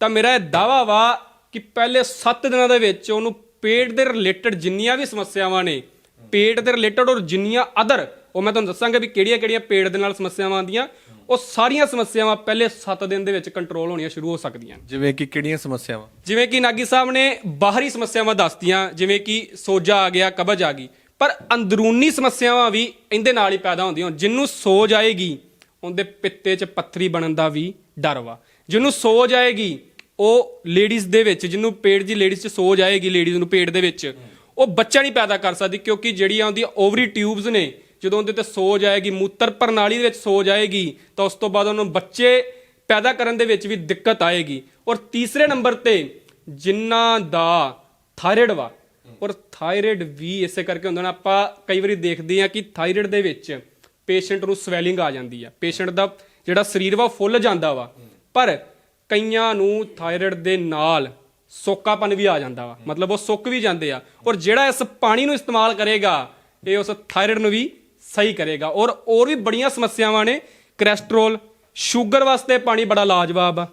ਤਾਂ ਮੇਰਾ ਇਹ ਦਾਵਾ ਵਾ ਕਿ ਪਹਿਲੇ 7 ਦਿਨਾਂ ਦੇ ਵਿੱਚ ਉਹਨੂੰ ਪੇਟ ਦੇ ਰਿਲੇਟਡ ਜਿੰਨੀਆਂ ਵੀ ਸਮੱਸਿਆਵਾਂ ਨੇ ਪੇਟ ਦੇ ਰਿਲੇਟਡ ਔਰ ਜਿੰਨੀਆਂ ਅਦਰ ਉਹ ਮੈਂ ਤੁਹਾਨੂੰ ਦੱਸਾਂਗਾ ਵੀ ਕਿਹੜੀਆਂ ਕਿਹੜੀਆਂ ਪੇਟ ਦੇ ਨਾਲ ਸਮੱਸਿਆਵਾਂ ਆਉਂਦੀਆਂ ਉਹ ਸਾਰੀਆਂ ਸਮੱਸਿਆਵਾਂ ਪਹਿਲੇ 7 ਦਿਨ ਦੇ ਵਿੱਚ ਕੰਟਰੋਲ ਹੋਣੀਆਂ ਸ਼ੁਰੂ ਹੋ ਸਕਦੀਆਂ। ਨੇ ਜਿਵੇਂ ਕਿ ਕਿਹੜੀਆਂ ਸਮੱਸਿਆਵਾਂ? ਜਿਵੇਂ ਕਿ ਨਾਗੀ ਸਾਹਿਬ ਨੇ ਬਾਹਰੀ ਸਮੱਸਿਆਵਾਂ ਦੱਸਤੀਆਂ ਜਿਵੇਂ ਕਿ ਸੋਜਾ ਆ ਗਿਆ ਕਬਜ਼ ਆ ਗਈ। ਪਰ ਅੰਦਰੂਨੀ ਸਮੱਸਿਆਵਾਂ ਵੀ ਇਹਦੇ ਨਾਲ ਹੀ ਪੈਦਾ ਹੁੰਦੀਆਂ। ਜਿਹਨੂੰ ਸੋਜ ਆਏਗੀ ਉਹਦੇ ਪਿੱਤੇ 'ਚ ਪੱਥਰੀ ਬਣਨ ਦਾ ਵੀ ਡਰ ਵਾ। ਜਿਹਨੂੰ ਸੋਜ ਆਏਗੀ ਉਹ ਲੇਡੀਜ਼ ਦੇ ਵਿੱਚ ਜਿਹਨੂੰ ਪੇਟ ਦੀ ਲੇਡੀਜ਼ 'ਚ ਸੋਜ ਆਏਗੀ ਲੇਡੀਜ਼ ਨੂੰ ਪੇਟ ਦੇ ਵਿੱਚ ਉਹ ਬੱਚਾ ਨਹੀਂ ਪੈਦਾ ਕਰ ਸਕਦੀ ਕਿਉਂਕਿ ਜਿਹੜੀਆਂ ਉਹਦੀਆਂ ਓਵਰੀ ਟਿਊਬਸ ਨੇ ਜਦੋਂ ਉਹਦੇ ਤੇ ਸੋਜ ਆਏਗੀ ਮੂਤਰ ਪ੍ਰਣਾਲੀ ਦੇ ਵਿੱਚ ਸੋਜ ਆਏਗੀ ਤਾਂ ਉਸ ਤੋਂ ਬਾਅਦ ਉਹਨੂੰ ਬੱਚੇ ਪੈਦਾ ਕਰਨ ਦੇ ਵਿੱਚ ਵੀ ਦਿੱਕਤ ਆਏਗੀ। ਔਰ ਤੀਸਰੇ ਨੰਬਰ ਤੇ ਜਿਨ੍ਹਾਂ ਦਾ ਥਾਇਰਾਇਡ ਵਾ, ਔਰ ਥਾਇਰਾਇਡ ਵੀ ਇਸੇ ਕਰਕੇ ਹੁੰਦਾ ਨਾ, ਆਪਾਂ ਕਈ ਵਾਰੀ ਦੇਖਦੇ ਆ ਕਿ ਥਾਇਰਾਇਡ ਦੇ ਵਿੱਚ ਪੇਸ਼ੈਂਟ ਨੂੰ ਸਵੈਲਿੰਗ ਆ ਜਾਂਦੀ ਆ। ਪੇਸ਼ੈਂਟ ਦਾ ਜਿਹੜਾ ਸਰੀਰ ਵਾ, ਉਹ ਫੁੱਲ ਜਾਂਦਾ ਵਾ। ਪਰ ਕਈਆਂ ਨੂੰ ਥਾਇਰਾਇਡ ਦੇ ਨਾਲ ਸੋਕਾਪਨ ਵੀ ਆ ਜਾਂਦਾ ਵਾ। ਮਤਲਬ ਉਹ ਸੁੱਕ ਵੀ ਜਾਂਦੇ ਆ। ਔਰ ਜਿਹੜਾ ਇਸ ਪਾਣੀ ਨੂੰ ਇਸਤੇਮਾਲ ਕਰੇਗਾ, ਇਹ ਉਸ ਥਾਇਰਾਇਡ ਨੂੰ ਵੀ ਸਹੀ ਕਰੇਗਾ। ਔਰ ਹੋਰ ਵੀ ਬੜੀਆਂ ਸਮੱਸਿਆਵਾਂ ਨੇ। ਕੋਲੇਸਟ੍ਰੋਲ ਸ਼ੂਗਰ ਵਾਸਤੇ ਪਾਣੀ ਬੜਾ ਲਾਜਵਾਬ ਆ।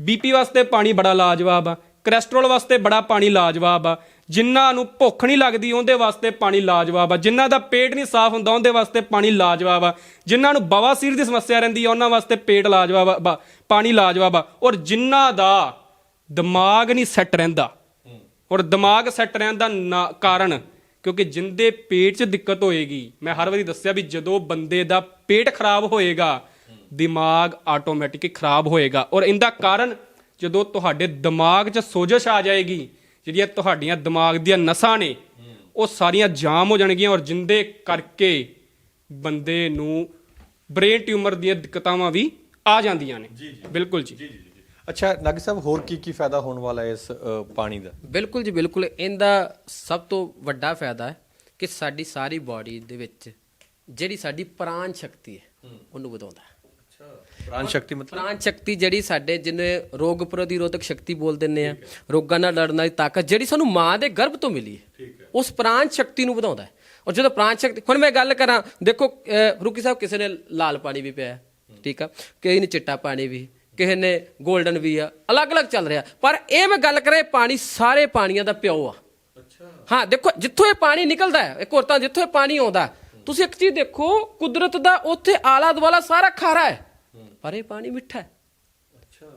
ਬੀਪੀ ਵਾਸਤੇ ਪਾਣੀ ਬੜਾ ਲਾਜਵਾਬ ਆ। ਕੋਲੇਸਟ੍ਰੋਲ ਵਾਸਤੇ ਬੜਾ ਪਾਣੀ ਲਾਜਵਾਬ ਆ। ਜਿਨ੍ਹਾਂ ਨੂੰ ਭੁੱਖ ਨਹੀਂ ਲੱਗਦੀ, ਉਹਦੇ ਵਾਸਤੇ ਪਾਣੀ ਲਾਜਵਾਬ ਆ। ਜਿਨ੍ਹਾਂ ਦਾ ਪੇਟ ਨਹੀਂ ਸਾਫ਼ ਹੁੰਦਾ, ਉਹਦੇ ਵਾਸਤੇ ਪਾਣੀ ਲਾਜਵਾਬ ਆ। ਜਿਨ੍ਹਾਂ ਨੂੰ ਬਵਾਸੀਰ ਦੀ ਸਮੱਸਿਆ ਰਹਿੰਦੀ ਆ, ਉਹਨਾਂ ਵਾਸਤੇ ਪੇਟ ਲਾਜਵਾਬ ਆ, ਬ- ਪਾਣੀ ਲਾਜਵਾਬ ਆ। ਔਰ ਜਿਨ੍ਹਾਂ ਦਾ ਦਿਮਾਗ ਨਹੀਂ ਸੈੱਟ ਰਹਿੰਦਾ, ਔਰ ਦਿਮਾਗ ਸੈੱਟ ਰਹਿਣ ਦਾ ਨਾ- ਕਾਰਨ ਕਿਉਂਕਿ ਜਿੰਦੇ ਪੇਟ 'ਚ ਦਿੱਕਤ ਹੋਏਗੀ ਮੈਂ ਹਰ ਵਾਰੀ ਦੱਸਿਆ ਵੀ ਜਦੋਂ ਬੰਦੇ ਦਾ ਪੇਟ ਖਰਾਬ ਹੋਏਗਾ ਦਿਮਾਗ ਆਟੋਮੈਟਿਕ ਖਰਾਬ ਹੋਏਗਾ। ਔਰ ਇਹਦਾ ਕਾਰਨ ਜਦੋਂ ਤੁਹਾਡੇ ਦਿਮਾਗ 'ਚ ਸੋਜਸ਼ ਆ ਜਾਏਗੀ ਜਿਹੜੀਆਂ ਤੁਹਾਡੀਆਂ ਦਿਮਾਗ ਦੀਆਂ ਨਸਾਂ ਨੇ ਉਹ ਸਾਰੀਆਂ ਜਾਮ ਹੋ ਜਾਣਗੀਆਂ ਔਰ ਜਿੰਦੇ ਕਰਕੇ ਬੰਦੇ ਨੂੰ ਬ੍ਰੇਨ ਟਿਊਮਰ ਦੀਆਂ ਦਿੱਕਤਾਂ ਵੀ ਆ ਜਾਂਦੀਆਂ ਨੇ। ਬਿਲਕੁਲ ਜੀ। ਅੱਛਾ ਨਾਗੀ ਸਾਹਿਬ ਹੋਰ ਕੀ ਕੀ ਫਾਇਦਾ ਹੋਣ ਵਾਲਾ ਹੈ ਇਸ ਪਾਣੀ ਦਾ? ਬਿਲਕੁਲ ਜੀ ਬਿਲਕੁਲ। ਇਹਦਾ ਸਭ ਤੋਂ ਵੱਡਾ ਫਾਇਦਾ ਹੈ ਕਿ ਸਾਡੀ ਸਾਰੀ ਬਾਡੀ ਦੇ ਵਿੱਚ ਜਿਹੜੀ ਸਾਡੀ ਪ੍ਰਾਣ ਸ਼ਕਤੀ ਹੈ ਉਹਨੂੰ ਵਧਾਉਂਦਾ ਹੈ। ਪ੍ਰਾਣ ਸ਼ਕਤੀ ਮਤਲਬ? ਪ੍ਰਾਣ ਸ਼ਕਤੀ ਜਿਹੜੀ ਸਾਡੇ ਜਿਹਨੇ ਰੋਗ ਪ੍ਰਤੀਰੋਧਕ ਸ਼ਕਤੀ ਬੋਲ ਦਿੰਨੇ ਆ ਰੋਗਾਂ ਨਾਲ ਲੜਨ ਵਾਲੀ ਤਾਕਤ ਜਿਹੜੀ ਸਾਨੂੰ ਮਾਂ ਦੇ ਗਰਭ ਤੋਂ ਮਿਲੀ ਹੈ ਉਸ ਪ੍ਰਾਣ ਸ਼ਕਤੀ ਨੂੰ ਵਧਾਉਂਦਾ ਹੈ। ਔਰ ਜਦੋਂ ਪ੍ਰਾਣ ਸ਼ਕਤੀ ਹੁਣ ਮੈਂ ਗੱਲ ਕਰਾਂ ਦੇਖੋ ਰੁਕੀ ਸਾਹਿਬ ਕਿਸੇ ਨੇ ਲਾਲ ਪਾਣੀ ਵੀ ਪਿਆ ਠੀਕ ਆ ਕਿਸੇ ਨੇ ਚਿੱਟਾ ਪਾਣੀ ਵੀ ਕਿਸੇ ਨੇ 골ਡਨ ਵੀ ਆ ਅਲੱਗ-ਅਲੱਗ ਚੱਲ ਰਿਹਾ। ਪਰ ਇਹ ਮੈਂ ਗੱਲ ਕਰਾਂ ਪਾਣੀ ਸਾਰੇ ਪਾਣੀਆਂ ਦਾ ਪਿਓ ਆ। ਹਾਂ ਦੇਖੋ ਜਿੱਥੋਂ ਇਹ ਪਾਣੀ ਨਿਕਲਦਾ ਹੈ ਇੱਕ ਹੋਰ ਤਾਂ ਜਿੱਥੋਂ ਇਹ ਪਾਣੀ ਆਉਂਦਾ ਤੁਸੀਂ ਇੱਕ ਚੀਜ਼ ਦੇਖੋ ਕੁਦਰਤ ਦਾ ਉੱਥੇ ਆਲਾ ਦੁਆਲਾ ਸਾਰਾ ਖਾਰਾ ਹੈ। ਪਰ ਇਹ ਪਾਣੀ ਮਿੱਠਾ ਹੈ।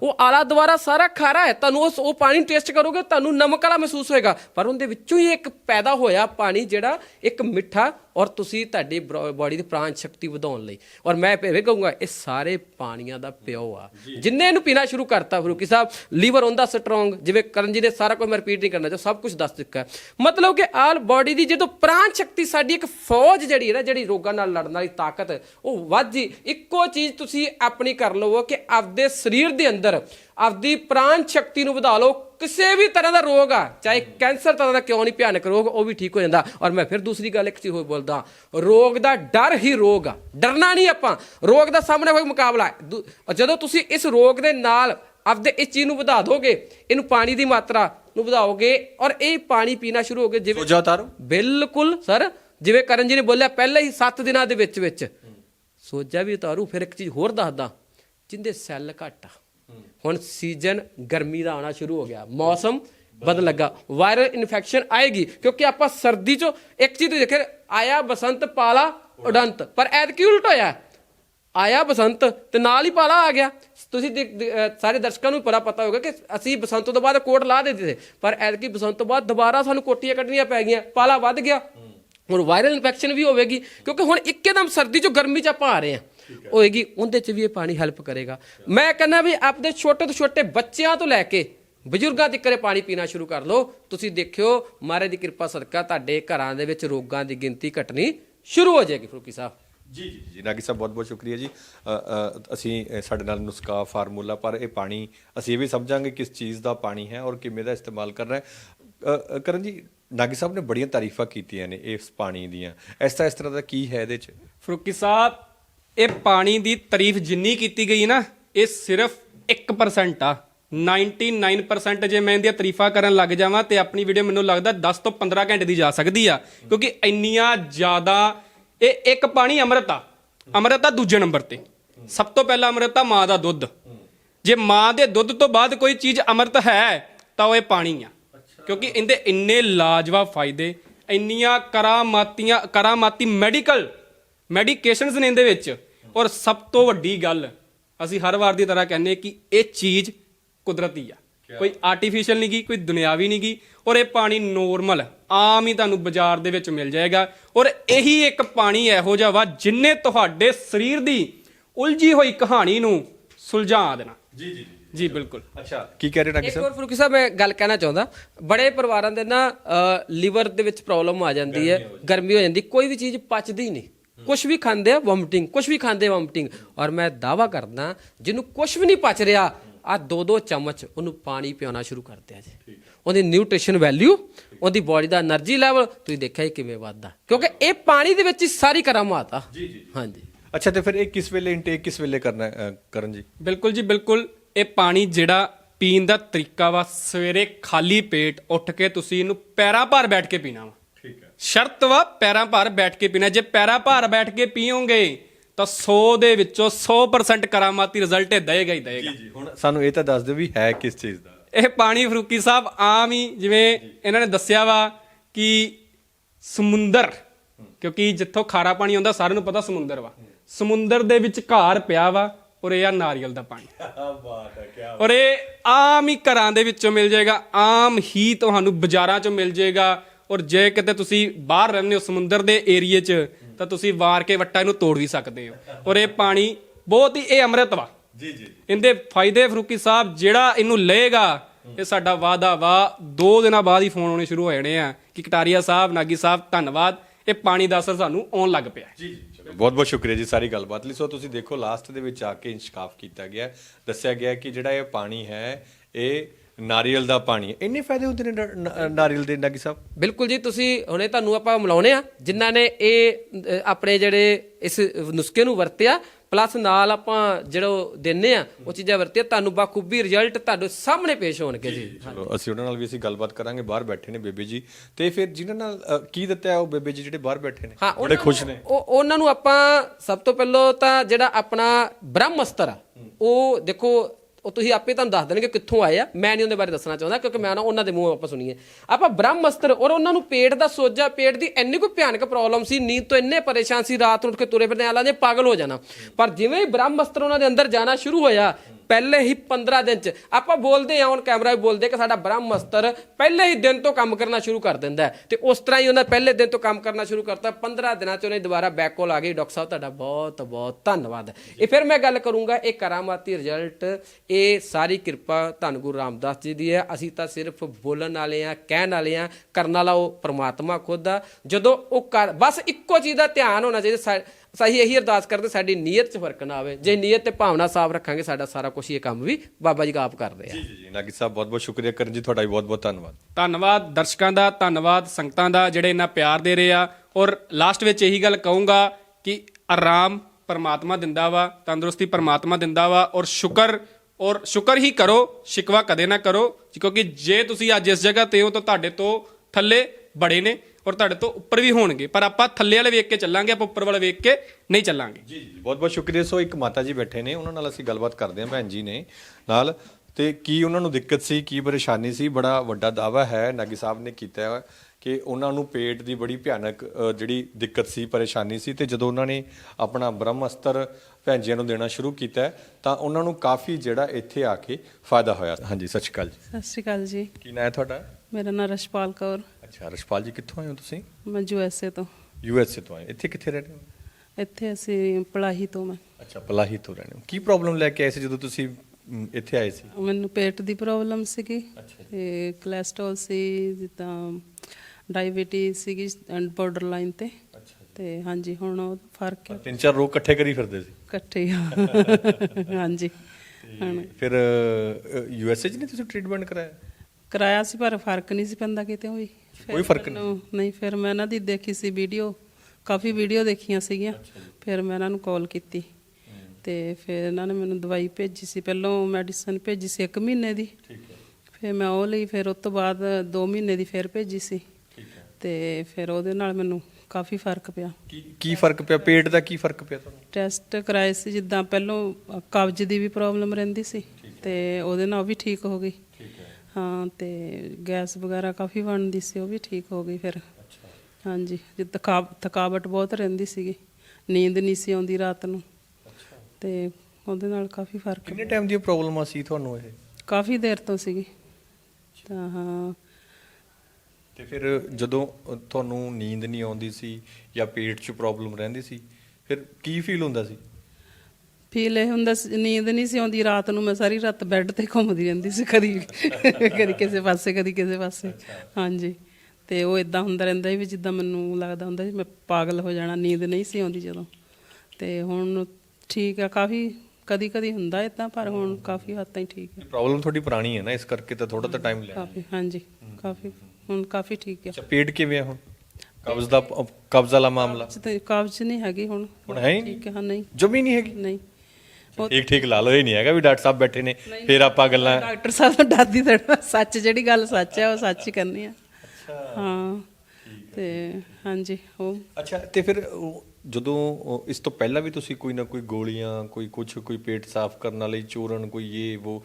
ਉਹ ਆਲਾ ਦੁਆਰਾ ਸਾਰਾ ਖਾਰਾ ਹੈ। ਤੁਹਾਨੂੰ ਉਸ ਉਹ ਪਾਣੀ ਟੇਸਟ ਕਰੋਗੇ ਤੁਹਾਨੂੰ ਨਮਕ ਵਾਲਾ ਮਹਿਸੂਸ ਹੋਏਗਾ। ਪਰ ਉਹਦੇ ਵਿੱਚੋਂ ਹੀ ਇੱਕ ਪੈਦਾ ਹੋਇਆ ਪਾਣੀ ਜਿਹੜਾ ਇੱਕ ਮਿੱਠਾ ਔਰ ਤੁਸੀਂ ਤੁਹਾਡੀ ਬਾਡੀ ਦੀ ਪ੍ਰਾਣ ਸ਼ਕਤੀ ਵਧਾਉਣ ਲਈ। ਔਰ ਮੈਂ ਇਹ ਕਹੂੰਗਾ ਇਹ ਸਾਰੇ ਪਾਣੀਆਂ ਦਾ ਪਿਓ ਆ। ਜਿੰਨੇ ਇਹਨੂੰ ਪੀਣਾ ਸ਼ੁਰੂ ਕਰਤਾ ਫਰੂਕੀ ਸਾਹਿਬ ਲੀਵਰ ਹੁੰਦਾ ਸਟਰੋਂਗ ਜਿਵੇਂ ਕਰਨ ਜੀ ਨੇ ਸਾਰਾ ਕੁਝ ਮੈਂ ਰਿਪੀਟ ਨਹੀਂ ਕਰਨਾ ਜੋ ਸਭ ਕੁਝ ਦੱਸ ਚੁੱਕਾ। ਮਤਲਬ ਕਿ ਆਲ ਬਾਡੀ ਦੀ ਜਦੋਂ ਪ੍ਰਾਣ ਸ਼ਕਤੀ ਸਾਡੀ ਇੱਕ ਫੌਜ ਜਿਹੜੀ ਹੈ ਨਾ ਜਿਹੜੀ ਰੋਗਾਂ ਨਾਲ ਲੜਨ ਵਾਲੀ ਤਾਕਤ ਉਹ ਵੱਧੀ ਇੱਕੋ ਚੀਜ਼ ਤੁਸੀਂ ਆਪਣੀ ਕਰ ਲਵੋ ਕਿ ਆਪਦੇ ਸਰੀਰ ਦੇ ਅੰਦਰ ਆਪਦੀ ਪ੍ਰਾਣ ਸ਼ਕਤੀ ਨੂੰ ਵਧਾ ਲਓ। ਕਿਸੇ ਵੀ ਤਰ੍ਹਾਂ ਦਾ ਰੋਗ ਆ ਚਾਹੇ ਕੈਂਸਰ ਤਰ੍ਹਾਂ ਦਾ ਕਿਉਂ ਨਹੀਂ ਭਿਆਨਕ ਰੋਗ ਉਹ ਵੀ ਠੀਕ ਹੋ ਜਾਂਦਾ। ਔਰ ਮੈਂ ਫਿਰ ਦੂਸਰੀ ਗੱਲ ਇੱਕ ਚੀਜ਼ ਹੋਰ ਬੋਲਦਾ। ਰੋਗ ਦਾ ਡਰ ਹੀ ਰੋਗ ਆ। ਡਰਨਾ ਨਹੀਂ ਆਪਾਂ। ਰੋਗ ਦਾ ਸਾਹਮਣੇ ਕੋਈ ਮੁਕਾਬਲਾ। ਹੈ। ਜਦੋਂ ਤੁਸੀਂ ਇਸ ਰੋਗ ਦੇ ਨਾਲ ਆਪਦੇ ਇਸ ਚੀਜ਼ ਨੂੰ ਵਧਾ ਦੋਗੇ ਇਹਨੂੰ ਪਾਣੀ ਦੀ ਮਾਤਰਾ ਨੂੰ ਵਧਾਓਗੇ ਔਰ ਇਹ ਪਾਣੀ ਪੀਣਾ ਸ਼ੁਰੂ ਹੋਗੇ ਜਿਵੇਂ ਸੋਜਾ ਉਤਾਰੋ। ਬਿਲਕੁਲ ਸਰ। ਜਿਵੇਂ ਕਰਨ ਜੀ ਨੇ ਬੋਲਿਆ ਪਹਿਲਾਂ ਹੀ 7 ਦਿਨਾਂ ਦੇ ਵਿੱਚ ਵਿੱਚ ਸੋਜਾ ਵੀ ਉਤਾਰੂ। ਫਿਰ ਇੱਕ ਚੀਜ਼ ਹੋਰ ਦੱਸਦਾ। ਜਿੰਦੇ ਸੈੱਲ ਘੱਟ ਆ। ਹੁਣ ਸੀਜ਼ਨ ਗਰਮੀ ਦਾ ਆਉਣਾ ਸ਼ੁਰੂ ਹੋ ਗਿਆ। ਮੌਸਮ ਬਦਲ ਲੱਗਾ। ਵਾਇਰਲ ਇਨਫੈਕਸ਼ਨ ਆਏਗੀ ਕਿਉਂਕਿ ਆਪਾਂ ਸਰਦੀ ਚੋਂ ਇੱਕ ਚੀਜ਼ ਦੇਖਿਆ ਆਇਆ ਬਸੰਤ ਪਾਲਾ ਉਡੰਤ। ਪਰ ਐਤਕੀ ਉਲਟ ਹੋਇਆ? ਆਇਆ ਬਸੰਤ ਤੇ ਨਾਲ ਹੀ ਪਾਲਾ ਆ ਗਿਆ। ਤੁਸੀਂ ਸਾਰੇ ਦਰਸ਼ਕਾਂ ਨੂੰ ਬੜਾ ਪਤਾ ਹੋਗਾ ਕਿ ਅਸੀਂ ਬਸੰਤ ਤੋਂ ਬਾਅਦ ਕੋਟ ਲਾ ਦਿੰਦੇ ਸੀ। ਪਰ ਐਤਕੀ ਬਸੰਤ ਤੋਂ ਬਾਅਦ ਦੁਬਾਰਾ ਸਾਨੂੰ ਕੋਟੀਆਂ ਕੱਢਣੀਆਂ ਪੈ ਗਈਆਂ। ਪਾਲਾ ਵੱਧ ਗਿਆ। ਹੁਣ ਵਾਇਰਲ ਇਨਫੈਕਸ਼ਨ ਵੀ ਹੋਵੇਗੀ ਕਿਉਂਕਿ ਹੁਣ ਇੱਕਦਮ ਸਰਦੀ ਚੋਂ ਗਰਮੀ ਚ ਆਪਾਂ ਆ ਰਹੇ ਹਾਂ। ਹੋਏਗੀ ਉਹਦੇ ਚ ਵੀ ਇਹ ਪਾਣੀ ਹੈਲਪ ਕਰੇਗਾ। ਮੈਂ ਕਹਿੰਦਾ ਵੀ ਆਪਦੇ ਛੋਟੇ ਤੋਂ ਛੋਟੇ ਬੱਚਿਆਂ ਤੋਂ ਲੈ ਕੇ ਬਜ਼ੁਰਗਾਂ ਤੱਕ ਇਹ ਪਾਣੀ ਪੀਣਾ ਸ਼ੁਰੂ ਕਰ ਲਓ। ਤੁਸੀਂ ਦੇਖਿਓ ਮਹਾਰਾਜ ਦੀ ਕਿਰਪਾ ਸਦਕਾ ਤੁਹਾਡੇ ਘਰਾਂ ਦੇ ਵਿੱਚ ਰੋਗਾਂ ਦੀ ਗਿਣਤੀ ਘਟਣੀ ਸ਼ੁਰੂ ਹੋ ਜਾਏਗੀ ਫਰੂਕੀ ਸਾਹਿਬ। ਜੀ ਜੀ ਜੀ ਨਾਗੀ ਸਾਹਿਬ ਬਹੁਤ ਬਹੁਤ ਸ਼ੁਕਰੀਆ ਜੀ। ਅਸੀਂ ਸਾਡੇ ਨਾਲ ਨੁਸਖਾ ਫਾਰਮੂਲਾ ਪਰ ਇਹ ਪਾਣੀ ਅਸੀਂ ਇਹ ਵੀ ਸਮਝਾਂਗੇ ਕਿਸ ਚੀਜ਼ ਦਾ ਪਾਣੀ ਹੈ ਔਰ ਕਿਵੇਂ ਦਾ ਇਸਤੇਮਾਲ ਕਰਨਾ ਹੈ। ਕਰਨ ਜੀ ਨਾਗੀ ਸਾਹਿਬ ਨੇ ਬੜੀਆਂ ਤਾਰੀਫਾਂ ਕੀਤੀਆਂ ਨੇ ਇਸ ਪਾਣੀ ਦੀਆਂ। ਇਸ ਤਰ੍ਹਾਂ ਇਸ ਤਰ੍ਹਾਂ ਦਾ ਕੀ ਹੈ ਇਹਦੇ ਚ? ਫਰੂਕੀ ਸਾਹਿਬ ਇਹ ਪਾਣੀ ਦੀ ਤਾਰੀਫ ਜਿੰਨੀ ਕੀਤੀ ਗਈ ਨਾ ਇਹ ਸਿਰਫ 1% ਆ। 99% ਜੇ ਮੈਂ ਇਹਦੀਆਂ ਤਾਰੀਫਾਂ ਕਰਨ ਲੱਗ ਜਾਵਾਂ ਤੇ ਆਪਣੀ ਵੀਡੀਓ ਮੈਨੂੰ ਲੱਗਦਾ 10 ਤੋਂ 15 ਘੰਟੇ ਦੀ ਜਾ ਸਕਦੀ ਆ ਕਿਉਂਕਿ ਇੰਨੀਆਂ ਜ਼ਿਆਦਾ ਇਹ ਇੱਕ ਪਾਣੀ ਅੰਮ੍ਰਿਤ ਆ। ਅੰਮ੍ਰਿਤ ਆ ਦੂਜੇ ਨੰਬਰ ਤੇ। ਸਭ ਤੋਂ ਪਹਿਲਾ ਅੰਮ੍ਰਿਤ ਆ ਮਾਂ ਦਾ ਦੁੱਧ। ਜੇ ਮਾਂ ਦੇ ਦੁੱਧ ਤੋਂ ਬਾਅਦ ਕੋਈ ਚੀਜ਼ ਅੰਮ੍ਰਿਤ ਹੈ ਤਾਂ ਉਹ ਇਹ ਪਾਣੀ ਆ। ਕਿਉਂਕਿ ਇਹਦੇ ਇੰਨੇ ਲਾਜਵਾਬ ਫਾਇਦੇ ਇੰਨੀਆਂ ਕਰਾਮਾਤੀਆਂ ਕਰਾਮਾਤੀ ਮੈਡੀਕਲ ਮੈਡੀਕੇਸ਼ਨਸ ਨੇ ਇਹਦੇ ਵਿੱਚ। ਔਰ ਸਭ ਤੋਂ ਵੱਡੀ ਗੱਲ ਅਸੀਂ ਹਰ ਵਾਰ ਦੀ ਤਰ੍ਹਾਂ ਕਹਿੰਦੇ ਕਿ ਇਹ ਚੀਜ਼ ਕੁਦਰਤੀ ਆ। ਕੋਈ ਆਰਟੀਫੀਸ਼ੀਅਲ ਨਹੀਂ ਗੀ ਕੋਈ ਦੁਨਿਆਵੀ ਨਹੀਂ ਗੀ। ਔਰ ਇਹ ਪਾਣੀ ਨੋਰਮਲ ਆਮ ਹੀ ਤੁਹਾਨੂੰ ਬਾਜ਼ਾਰ ਦੇ ਵਿੱਚ ਮਿਲ ਜਾਏਗਾ। ਔਰ ਇਹੀ ਇੱਕ ਪਾਣੀ ਇਹੋ ਜਿਹਾ ਵਾ ਜਿੰਨੇ ਤੁਹਾਡੇ ਸਰੀਰ ਦੀ ਉਲਝੀ ਹੋਈ ਕਹਾਣੀ ਨੂੰ ਸੁਲਝਾ ਦੇਣਾ। ਜੀ ਜੀ ਜੀ ਬਿਲਕੁਲ। ਅੱਛਾ। ਕੀ ਕਹਿ ਰਹੇ ਇੱਕ ਸਾਹਿਬ? ਹੋਰ ਫਰੂਕੀ ਸਾਹਿਬ ਮੈਂ ਗੱਲ ਕਹਿਣਾ ਚਾਹੁੰਦਾ ਬੜੇ ਪਰਿਵਾਰਾਂ ਦੇ ਨਾ ਲੀਵਰ ਦੇ ਵਿੱਚ ਪ੍ਰੋਬਲਮ ਆ ਜਾਂਦੀ ਹੈ ਗਰਮੀ ਹੋ ਜਾਂਦੀ ਕੋਈ ਵੀ ਚੀਜ਼ ਪਚਦੀ ਨਹੀਂ। ਕੁਝ ਵੀ ਖਾਂਦੇ ਆ ਵੋਮਟਿੰਗ ਕੁਝ ਵੀ ਖਾਂਦੇ ਵੋਮਟਿੰਗ ਔਰ ਮੈਂ ਦਾਵਾ ਕਰਦਾ ਜਿਹਨੂੰ ਕੁਝ ਵੀ ਨਹੀਂ ਪਚ ਰਿਹਾ ਆ ਦੋ ਦੋ ਚਮਚ ਉਹਨੂੰ ਪਾਣੀ ਪਿਉਣਾ ਸ਼ੁਰੂ ਕਰਦੇ ਆ ਜੀ। ਉਹਦੀ ਨਿਊਟ੍ਰੀਸ਼ਨ ਵੈਲਿਊ ਉਹਦੀ ਬਾਡੀ ਦਾ એનર્ਜੀ ਲੈਵਲ ਤੁਸੀਂ ਦੇਖਿਆ ਇਹ ਕਿਵੇਂ ਵੱਧਦਾ। ਕਿਉਂਕਿ ਇਹ ਪਾਣੀ ਦੇ ਵਿੱਚ ਹੀ ਸਾਰੀ ਕਰਾਮਾਤ ਆ। ਜੀ ਜੀ। ਹਾਂਜੀ। ਅੱਛਾ ਤੇ ਫਿਰ ਇਹ ਕਿਸ ਵੇਲੇ ਇਨਟੇਕ ਕਿਸ ਵੇਲੇ ਕਰਨਾ ਕਰਨ ਜੀ? ਬਿਲਕੁਲ ਜੀ ਬਿਲਕੁਲ। ਇਹ ਪਾਣੀ ਜਿਹੜਾ ਪੀਣ ਦਾ ਤਰੀਕਾ ਵਾ ਸਵੇਰੇ ਖਾਲੀ ਪੇਟ ਉੱਠ ਕੇ ਤੁਸੀਂ ਇਹਨੂੰ ਪੈਰਾਂ ਭਰ ਬੈਠ ਕੇ ਪੀਣਾ ਵਾ। ਸ਼ਰਤ ਵਾ ਪੈਰਾਂ ਭਾਰ ਬੈਠ ਕੇ ਪੀਣਾ। ਜੇ ਪੈਰਾਂ ਭਾਰ ਬੈਠ ਕੇ ਪੀਓਗੇ ਤਾਂ 100 ਦੇ ਵਿੱਚੋਂ 100% ਕਰਾਮਾਤੀ ਰਿਜ਼ਲਟ ਦੇਗਾ ਹੀ ਦੇਗਾ ਜੀ ਹੁਣ ਸਾਨੂੰ ਇਹ ਤਾਂ ਦੱਸ ਦਿਓ ਵੀ ਹੈ ਕਿਸ ਚੀਜ਼ ਦਾ। ਇਹ ਪਾਣੀ ਫਰੂਕੀ ਸਾਹਿਬ ਆਮ ਹੀ ਜਿਵੇਂ ਇਹਨਾਂ ਨੇ ਦੱਸਿਆ ਵਾ ਕਿ ਸਮੁੰਦਰ ਕਿਉਂਕਿ ਜਿੱਥੋਂ ਖਾਰਾ ਪਾਣੀ ਆਉਂਦਾ ਸਾਰਿਆਂ ਨੂੰ ਪਤਾ ਸਮੁੰਦਰ ਵਾ। ਸਮੁੰਦਰ ਦੇ ਵਿੱਚ ਘਾਰ ਪਿਆ ਵਾ ਔਰ ਇਹ ਆ ਨਾਰੀਅਲ ਦਾ ਪਾਣੀ। ਬਾਤ ਹੈ ਕੀ ਔਰ ਇਹ ਆਮ ਹੀ ਘਰਾਂ ਦੇ ਵਿੱਚੋਂ ਮਿਲ ਜਾਏਗਾ ਆਮ ਹੀ ਤੁਹਾਨੂੰ ਬਾਜ਼ਾਰਾਂ 'ਚੋਂ ਮਿਲ ਜਾਏਗਾ ਔਰ ਜੇ ਕਿਤੇ ਤੁਸੀਂ ਬਾਹਰ ਰਹਿੰਦੇ ਹੋ ਸਮੁੰਦਰ ਦੇ ਏਰੀਏ 'ਚ ਤਾਂ ਤੁਸੀਂ ਵਾਰ ਕੇ ਵੱਟਾ ਇਹਨੂੰ ਤੋੜ ਵੀ ਸਕਦੇ ਹੋ। ਔਰ ਇਹ ਪਾਣੀ ਬਹੁਤ ਹੀ ਇਹ ਅੰਮ੍ਰਿਤ ਵਾ। ਜੀ ਜੀ ਇਹਦੇ ਫਾਇਦੇ ਫਰੂਕੀ ਸਾਹਿਬ ਜਿਹੜਾ ਇਹਨੂੰ ਲਏਗਾ ਇਹ ਸਾਡਾ ਵਾਦਾ ਵਾ। ਦੋ ਦਿਨਾਂ ਬਾਅਦ ਹੀ ਫੋਨ ਆਉਣੇ ਸ਼ੁਰੂ ਹੋ ਜਾਣੇ ਆ। ਕਿ ਕਟਾਰੀਆ ਸਾਹਿਬ ਨਾਗੀ ਸਾਹਿਬ ਧੰਨਵਾਦ। ਇਹ ਪਾਣੀ ਦਾ ਅਸਰ ਸਾਨੂੰ ਆਉਣ ਲੱਗ ਪਿਆ। ਜੀ ਜੀ ਬਹੁਤ ਬਹੁਤ ਸ਼ੁਕਰੀਆ ਜੀ ਸਾਰੀ ਗੱਲਬਾਤ ਲਈ। ਸੋ ਤੁਸੀਂ ਦੇਖੋ ਲਾਸਟ ਦੇ ਵਿੱਚ ਆ ਕੇ ਇੰਸ਼ਕਾਫ ਕੀਤਾ ਗਿਆ। ਦੱਸਿਆ ਗਿਆ ਕਿ ਜਿਹੜਾ ਇਹ ਪਾਣੀ ਹੈ ਇਹ ਨਾਰੀਅਲ ਦਾ ਪਾਣੀ। ਇੰਨੇ ਫਾਇਦੇ ਹੁੰਦੇ ਨੇ ਨਾ- ਨਾ- ਨਾਰੀਅਲ ਦੇ ਨਾਗੀ ਸਾਹਿਬ? ਬਿਲਕੁਲ ਜੀ ਤੁਸੀਂ ਹੁਣੇ ਤੁਹਾਨੂੰ ਆਪਾਂ ਮਿਲਾਉਣੇ ਆ ਜਿਨ੍ਹਾਂ ਨੇ ਇਹ ਅ, ਆਪਣੇ ਜਿਹੜੇ ਇਸ ਨੁਸਖੇ ਨੂੰ ਵਰਤਿਆ ਪਲੱਸ ਨਾਲ ਆਪਾਂ ਜਿਹੜਾ ਦਿੰਨੇ ਆ ਉਹ ਚੀਜ਼ਾਂ ਵਰਤੀਆਂ ਤੁਹਾਨੂੰ ਬਾਖੂਬੀ ਰਿਜ਼ਲਟ ਤੁਹਾਡੇ ਸਾਹਮਣੇ ਪੇਸ਼ ਹੋਣਗੇ ਜੀ। ਚਲੋ ਅਸੀਂ ਉਹਨਾਂ ਨਾਲ ਵੀ ਅਸੀਂ ਗੱਲਬਾਤ ਕਰਾਂਗੇ ਬਾਹਰ ਬੈਠੇ ਨੇ ਬੇਬੇ ਜੀ। ਤੇ ਫਿਰ ਜਿਨ੍ਹਾਂ ਨਾਲ ਅ, ਕੀ ਦਿੱਤਾ ਹੈ ਉਹ ਬੇਬੇ ਜੀ ਜਿਹੜੇ ਬਾਹਰ ਬੈਠੇ ਨੇ? ਹਾਂ ਬੜੇ ਉਹਨਾਂ ਖੁਸ਼ ਨੂੰ- ਨੇ ਉਹ ਉਹਨਾਂ ਨੂੰ ਆਪਾਂ ਸਭ ਤੋਂ ਪਹਿਲਾਂ ਤਾਂ ਜਿਹੜਾ ਆਪਣਾ ਬ੍ਰਹਮਸਤਰ ਆ ਉਹ ਦੇਖੋ ਉਹ ਤੁਸੀਂ ਆਪੇ ਤੁਹਾਨੂੰ ਦੱਸ ਦੇਣਗੇ ਕਿੱਥੋਂ ਆਏ ਆ। ਮੈਂ ਨਹੀਂ ਉਹਦੇ ਬਾਰੇ ਦੱਸਣਾ ਚਾਹੁੰਦਾ ਕਿਉਂਕਿ ਮੈਂ ਨਾ ਉਹਨਾਂ ਦੇ ਮੂੰਹ ਆਪਾਂ ਸੁਣੀਏ। ਆਪਾਂ ਬ੍ਰਹਮਸਤਰ ਔਰ ਉਹਨਾਂ ਨੂੰ ਪੇਟ ਦਾ ਸੋਜਾ, ਪੇਟ ਦੀ ਇੰਨੀ ਕੋਈ ਭਿਆਨਕ ਪ੍ਰੋਬਲਮ ਸੀ, ਨੀਂਦ ਤੋਂ ਇੰਨੇ ਪਰੇਸ਼ਾਨ ਸੀ, ਰਾਤ ਨੂੰ ਉੱਠ ਕੇ ਤੁਰੇ ਫਿਰਦੇ ਆਲਾਂ ਜੇ ਪਾਗਲ ਹੋ ਜਾਣਾ। ਪਰ ਜਿਵੇਂ ਹੀ ਬ੍ਰਹਮਸਤਰ ਉਹਨਾਂ ਦੇ ਅੰਦਰ ਜਾਣਾ ਸ਼ੁਰੂ ਹੋਇਆ ਪਹਿਲੇ ਹੀ 15 ਦਿਨ ਚ। ਆਪਾਂ ਬੋਲਦੇ ਆ ਔਨ ਕੈਮਰਾ ਵੀ ਬੋਲਦੇ ਕਿ ਸਾਡਾ ਬ੍ਰਹਮਸਤਰ ਪਹਿਲੇ ਹੀ ਦਿਨ ਤੋਂ ਕੰਮ ਕਰਨਾ ਸ਼ੁਰੂ ਕਰ ਦਿੰਦਾ ਹੈ। ਤੇ ਉਸ ਤਰ੍ਹਾਂ ਹੀ ਉਹਨਾਂ ਪਹਿਲੇ ਦਿਨ ਤੋਂ ਕੰਮ ਕਰਨਾ ਸ਼ੁਰੂ ਕਰਤਾ। 15 ਦਿਨਾਂ ਚ ਉਹਨੇ ਦੁਬਾਰਾ ਬੈਕ ਕਾਲ ਆ ਗਈ। ਡਾਕਟਰ ਸਾਹਿਬ, ਤੁਹਾਡਾ ਬਹੁਤ ਬਹੁਤ ਧੰਨਵਾਦ ਇਹ ਫਿਰ ਮੈਂ ਗੱਲ ਕਰੂੰਗਾ, ਇਹ ਕਰਾਮਾਤੀ ਰਿਜ਼ਲਟ ਇਹ ਸਾਰੀ ਕਿਰਪਾ ਧੰਨ ਗੁਰੂ ਰਾਮਦਾਸ ਜੀ ਦੀ ਹੈ। ਅਸੀਂ ਤਾਂ ਸਿਰਫ ਬੋਲਣ ਵਾਲੇ ਆ ਕਹਿਣ ਵਾਲੇ ਆ ਕਰਨ ਵਾਲਾ ਉਹ ਪ੍ਰਮਾਤਮਾ ਖੁਦ ਆ। ਜਦੋਂ ਉਹ ਕਰ ਬਸ ਇੱਕੋ ਚੀਜ਼ ਦਾ ਧਿਆਨ ਹੋਣਾ ਚਾਹੀਦਾ। ਸਾ- ਸਹੀ ਇਹੀ ਅਰਦਾਸ ਕਰਦੇ ਸਾਡੀ ਨੀਅਤ 'ਚ ਫ਼ਰਕ ਨਾ ਆਵੇ। ਜੇ ਨੀਅਤ ਤੇ ਭਾਵਨਾ ਸਾਫ਼ ਰੱਖਾਂਗੇ ਸਾਡਾ ਸਾਰਾ ਕੁਝ ਇਹ ਕੰਮ ਵੀ ਬਾਬਾ ਜੀ ਆਪ ਕਰਦੇ ਆ। ਜੀ ਜੀ ਜੀ। ਨਾਗੀ ਸਾਹਿਬ ਬਹੁਤ ਬਹੁਤ ਸ਼ੁਕਰੀਆ ਕਰਨ ਜੀ ਤੁਹਾਡਾ ਵੀ ਬਹੁਤ ਬਹੁਤ ਧੰਨਵਾਦ। ਧੰਨਵਾਦ ਦਰਸ਼ਕਾਂ ਦਾ ਧੰਨਵਾਦ ਸੰਗਤਾਂ ਦਾ ਜਿਹੜੇ ਇੰਨਾ ਪਿਆਰ ਦੇ ਰਹੇ ਆ। ਔਰ ਲਾਸਟ ਵਿੱਚ ਇਹੀ ਗੱਲ ਕਹੂੰਗਾ ਕਿ ਆਰਾਮ ਪਰਮਾਤਮਾ ਦਿੰਦਾ ਵਾ ਤੰਦਰੁਸਤੀ ਪਰਮਾਤਮਾ ਦਿੰਦਾ ਵਾ ਔਰ ਸ਼ੁਕਰ ਔਰ ਸ਼ੁਕਰ ਹੀ ਕਰੋ ਸ਼ਿਕਵਾ ਕਦੇ ਨਾ ਕਰੋ ਕਿਉਂਕਿ ਜੇ ਤੁਸੀਂ ਅੱਜ ਇਸ ਜਗ੍ਹਾ ਤੇ ਹੋ ਤਾਂ ਤੁਹਾਡੇ ਤੋਂ ਥੱਲੇ ਬੜੇ ਨੇ। ਔਰ ਤੁਹਾਡੇ ਤੋਂ ਉੱਪਰ ਵੀ ਹੋਣਗੇ ਪਰ ਆਪਾਂ ਥੱਲੇ ਵਾਲੇ ਵੇਖ ਕੇ ਚੱਲਾਂਗੇ ਆਪਾਂ ਉੱਪਰ ਵਾਲੇ ਵੇਖ ਕੇ ਨਹੀਂ ਚੱਲਾਂਗੇ। ਜੀ ਜੀ ਬਹੁਤ ਬਹੁਤ ਸ਼ੁਕਰੀਆ। ਸੋ ਇੱਕ ਮਾਤਾ ਜੀ ਬੈਠੇ ਨੇ ਉਹਨਾਂ ਨਾਲ ਅਸੀਂ ਗੱਲਬਾਤ ਕਰਦੇ ਹਾਂ ਭੈਣ ਜੀ ਨੇ ਨਾਲ। ਤੇ ਕੀ ਉਹਨਾਂ ਨੂੰ ਦਿੱਕਤ ਸੀ ਕੀ ਪਰੇਸ਼ਾਨੀ ਸੀ? ਬੜਾ ਵੱਡਾ ਦਾਵਾ ਹੈ ਨਾਗੀ ਸਾਹਿਬ ਨੇ ਕੀਤਾ ਹੈ ਕਿ ਉਹਨਾਂ ਨੂੰ ਪੇਟ ਦੀ ਬੜੀ ਭਿਆਨਕ ਅ, ਜਿਹੜੀ ਦਿੱਕਤ ਸੀ ਪਰੇਸ਼ਾਨੀ ਸੀ। ਤੇ ਜਦੋਂ ਉਹਨਾਂ ਨੇ ਆਪਣਾ ਬ੍ਰਹਮਅਸਤਰ ਭੈਣ ਜੀਆਂ ਨੂੰ ਦੇਣਾ ਸ਼ੁਰੂ ਕੀਤਾ ਹੈ, ਤਾਂ ਉਹਨਾਂ ਨੂੰ ਕਾਫੀ ਜਿਹੜਾ ਇੱਥੇ ਆ ਕੇ ਫਾਇਦਾ ਹੋਇਆ। ਹਾਂਜੀ ਸਤਿ ਸ਼੍ਰੀ ਅਕਾਲ ਜੀ। ਸਤਿ ਸ਼੍ਰੀ ਅਕਾਲ ਜੀ। ਕੀ ਨਾਂ ਹੈ ਤੁਹਾਡਾ? ਮੇਰਾ ਨਾਮ ਰਸ਼ਪਾਲ ਕੌਰ। ਅੱਛਾ ਰਸ਼ਪਾਲ ਜੀ ਕਿੱਥੋਂ ਆਏ ਹੋ ਤੁਸੀਂ? ਮੈਂ ਯੂਐਸਏ ਤੋਂ। ਯੂ ਐਸ ਏ ਤੋਂ ਆਏ ਇੱਥੇ ਕਿੱਥੇ ਰਹਿੰਦੇ ਹੋ? ਇੱਥੇ ਅਸੀਂ ਪਲਾਹੀ ਤੋਂ ਮੈਂ। ਅੱਛਾ ਪਲਾਹੀ ਤੋਂ ਰਹਿੰਦੇ ਹੋ। ਕੀ ਪ੍ਰੋਬਲਮ ਲੈ ਕੇ ਆਏ ਸੀ ਜਦੋਂ ਤੁਸੀਂ ਮ, ਇੱਥੇ ਆਏ ਸੀ? ਮੈਨੂੰ ਪੇਟ ਦੀ ਪ੍ਰੋਬਲਮ ਸੀਗੀ ਤੇ ਕੋਲੇਸਟ੍ਰੋਲ ਸੀ ਜਿੱਦਾਂ ਡਾਇਬੀਟੀਜ਼ ਸੀਗੀ ਐਂਡ ਬਾਰਡਰ ਲਾਈਨ ਤੇ ਤੇ ਹਾਂਜੀ ਹੁਣ ਉਹ ਫ਼ਰਕ ਹੈ। ਤਿੰਨ ਚਾਰ ਰੋਗ ਇਕੱਠੇ ਕਰੀ ਫਿਰਦੇ ਸੀ? ਇਕੱਠੇ ਹੀ। ਹਾਂਜੀ। ਫਿਰ ਯੂ ਐਸ ਏ ਚ ਨਹੀਂ ਤੁਸੀਂ ਟ੍ਰੀਟਮੈਂਟ ਕਰਾਇਆ? ਕਰਾਇਆ ਸੀ ਪਰ ਫ਼ਰਕ ਨਹੀਂ ਸੀ ਪੈਂਦਾ ਕਿਤੇ ਫਿਰ ਕੋਈ ਫ਼ਰਕ ਮੈਨੂੰ- ਨਹੀਂ ਫਿਰ ਮੈਂ ਇਹਨਾਂ ਦੀ ਦੇਖੀ ਸੀ ਵੀਡੀਓ। ਕਾਫੀ ਵੀਡੀਓ ਦੇਖੀਆਂ ਸੀਗੀਆਂ। ਫਿਰ ਮੈਂ ਇਹਨਾਂ ਨੂੰ ਕਾਲ ਕੀਤੀ। ਤੇ ਫਿਰ ਇਹਨਾਂ ਨੇ ਮੈਨੂੰ ਦਵਾਈ ਭੇਜੀ ਸੀ। ਪਹਿਲਾਂ ਮੈਡੀਸਨ ਭੇਜੀ ਸੀ 1 ਮਹੀਨੇ ਦੀ। ਫਿਰ ਮੈਂ ਉਹ ਲਈ ਫਿਰ ਉਸ ਤੋਂ ਬਾਅਦ 2 ਮਹੀਨੇ ਦੀ ਫਿਰ ਭੇਜੀ ਸੀ। ਤੇ ਫਿਰ ਉਹਦੇ ਨਾਲ ਮੈਨੂੰ ਕਾਫੀ ਫ਼ਰਕ ਪਿਆ। ਕੀ ਕੀ ਫ਼ਰਕ ਪਿਆ? ਪੇਟ ਦਾ ਕੀ ਫ਼ਰਕ ਪਿਆ ਤੁਹਾਨੂੰ? ਟੈਸਟ ਕਰਾਏ ਸੀ ਜਿੱਦਾਂ ਪਹਿਲਾਂ ਕਬਜ਼ ਦੀ ਵੀ ਪ੍ਰੋਬਲਮ ਰਹਿੰਦੀ ਸੀ। ਤੇ ਉਹਦੇ ਨਾਲ ਉਹ ਵੀ ਠੀਕ ਹੋ ਗਈ। ਹਾਂ ਤੇ ਗੈਸ ਵਗੈਰਾ ਕਾਫੀ ਬਣਦੀ ਸੀ ਉਹ ਵੀ ਠੀਕ ਹੋ ਗਈ ਫਿਰ। ਹਾਂਜੀ ਜਿ ਥਕਾ ਥਕਾਵਟ ਬਹੁਤ ਰਹਿੰਦੀ ਸੀਗੀ। ਨੀਂਦ ਨਹੀਂ ਸੀ ਆਉਂਦੀ ਰਾਤ ਨੂੰ। ਤੇ ਉਹਦੇ ਨਾਲ ਕਾਫੀ ਫ਼ਰਕ ਕਿੰਨੇ ਟਾਈਮ ਦੀ ਪ੍ਰੋਬਲਮ ਸੀ ਤੁਹਾਨੂੰ ਇਹ? ਕਾਫੀ ਦੇਰ ਤੋਂ ਸੀਗੀ। ਤਾਂ ਹਾਂ। ਤੇ ਫਿਰ ਜਦੋਂ ਤੁਹਾਨੂੰ ਨੀਂਦ ਨਹੀਂ ਆਉਂਦੀ ਸੀ ਜਾਂ ਪੇਟ 'ਚ ਪ੍ਰੋਬਲਮ ਰਹਿੰਦੀ ਸੀ ਫਿਰ ਕੀ ਫੀਲ ਹੁੰਦਾ ਸੀ? ਫੀਲ ਇਹ ਹੁੰਦਾ ਸੀ ਨੀਂਦ ਨਹੀਂ ਸੀ ਆਉਂਦੀ ਰਾਤ ਨੂੰ ਮੈਂ ਸਾਰੀ ਰਾਤ ਬੈੱਡ ਤੇ ਘੁੰਮਦੀ ਰਹਿੰਦੀ ਸੀ ਕਦੀ ਕਦੀ ਕਿਸੇ ਪਾਸੇ ਕਦੀ ਕਿਸੇ ਪਾਸੇ। ਹਾਂਜੀ। ਤੇ ਉਹ ਇਦਾਂ ਹੁੰਦਾ ਰਹਿੰਦਾ ਸੀ ਵੀ ਜਿੱਦਾਂ ਮੈਨੂੰ ਲੱਗਦਾ ਹੁੰਦਾ ਸੀ ਮੈਂ ਪਾਗਲ ਹੋ ਜਾਣਾ ਨੀਂਦ ਨਹੀਂ ਸੀ ਆਉਂਦੀ ਜਦੋਂ। ਤੇ ਹੁਣ ਠੀਕ ਆ ਕਾਫੀ ਕਦੀ ਕਦੀ ਹੁੰਦਾ ਇਦਾਂ ਪਰ ਹੁਣ ਕਾਫੀ ਹੱਦ ਤਾਈਂ ਠੀਕ ਹੈ ਪ੍ਰੋਬਲਮ ਤੁਹਾਡੀ ਪੁਰਾਣੀ ਹੈ ਨਾ ਇਸ ਕਰਕੇ ਤਾਂ ਥੋੜਾ ਤਾਂ ਟਾਈਮ ਲਿਆ ਕਾਫੀ ਹਾਂਜੀ ਕਾਫੀ ਹੁਣ ਕਾਫੀ ਠੀਕ ਹੈ ਅੱਛਾ ਪੇਟ ਕਿਵੇਂ ਆ ਹੁਣ? ਕਬਜ਼ ਦਾ ਕਬਜ਼ ਵਾਲਾ ਮਾਮਲਾ? ਤੇ ਕਾਬਜ਼ ਨਹੀਂ ਹੈਗੀ ਹੁਣ। ਹੁਣ ਹੈ ਹੀ ਨਹੀਂ? ਠੀਕ ਹੈ ਹਾਂ ਨਹੀਂ। ਜਮੀ ਨਹੀਂ ਹੈਗੀ? ਨਹੀਂ। ਠੀਕ ਠੀਕ ਲਾ ਲਓ ਇਹ ਨਹੀਂ ਹੈਗਾ ਵੀ ਡਾਕਟਰ ਸਾਹਿਬ ਬੈਠੇ ਨੇ। ਫਿਰ ਆਪਾਂ ਗੱਲਾਂ ਡਾਕਟਰ ਸਾਹਿਬ ਤੋਂ ਡਰਦੀ ਥੋੜਾ ਸੱਚ ਜਿਹੜੀ ਗੱਲ ਸੱਚ ਹੈ ਉਹ ਸੱਚ ਹੀ ਕਰਨੀ ਆ। ਹਾਂ ਤੇ ਹਾਂਜੀ ਉਹ ਅੱਛਾ ਤੇ ਫਿਰ ਉਹ ਜਦੋਂ ਉਹ ਇਸ ਤੋਂ ਪਹਿਲਾਂ ਵੀ ਤੁਸੀਂ ਕੋਈ ਨਾ ਕੋਈ ਗੋਲੀਆਂ ਕੋਈ ਕੁਝ ਕੋਈ ਪੇਟ ਸਾਫ਼ ਕਰਨ ਵਾਲੀ ਚੂਰਨ ਕੋਈ ਇਹ ਉਹ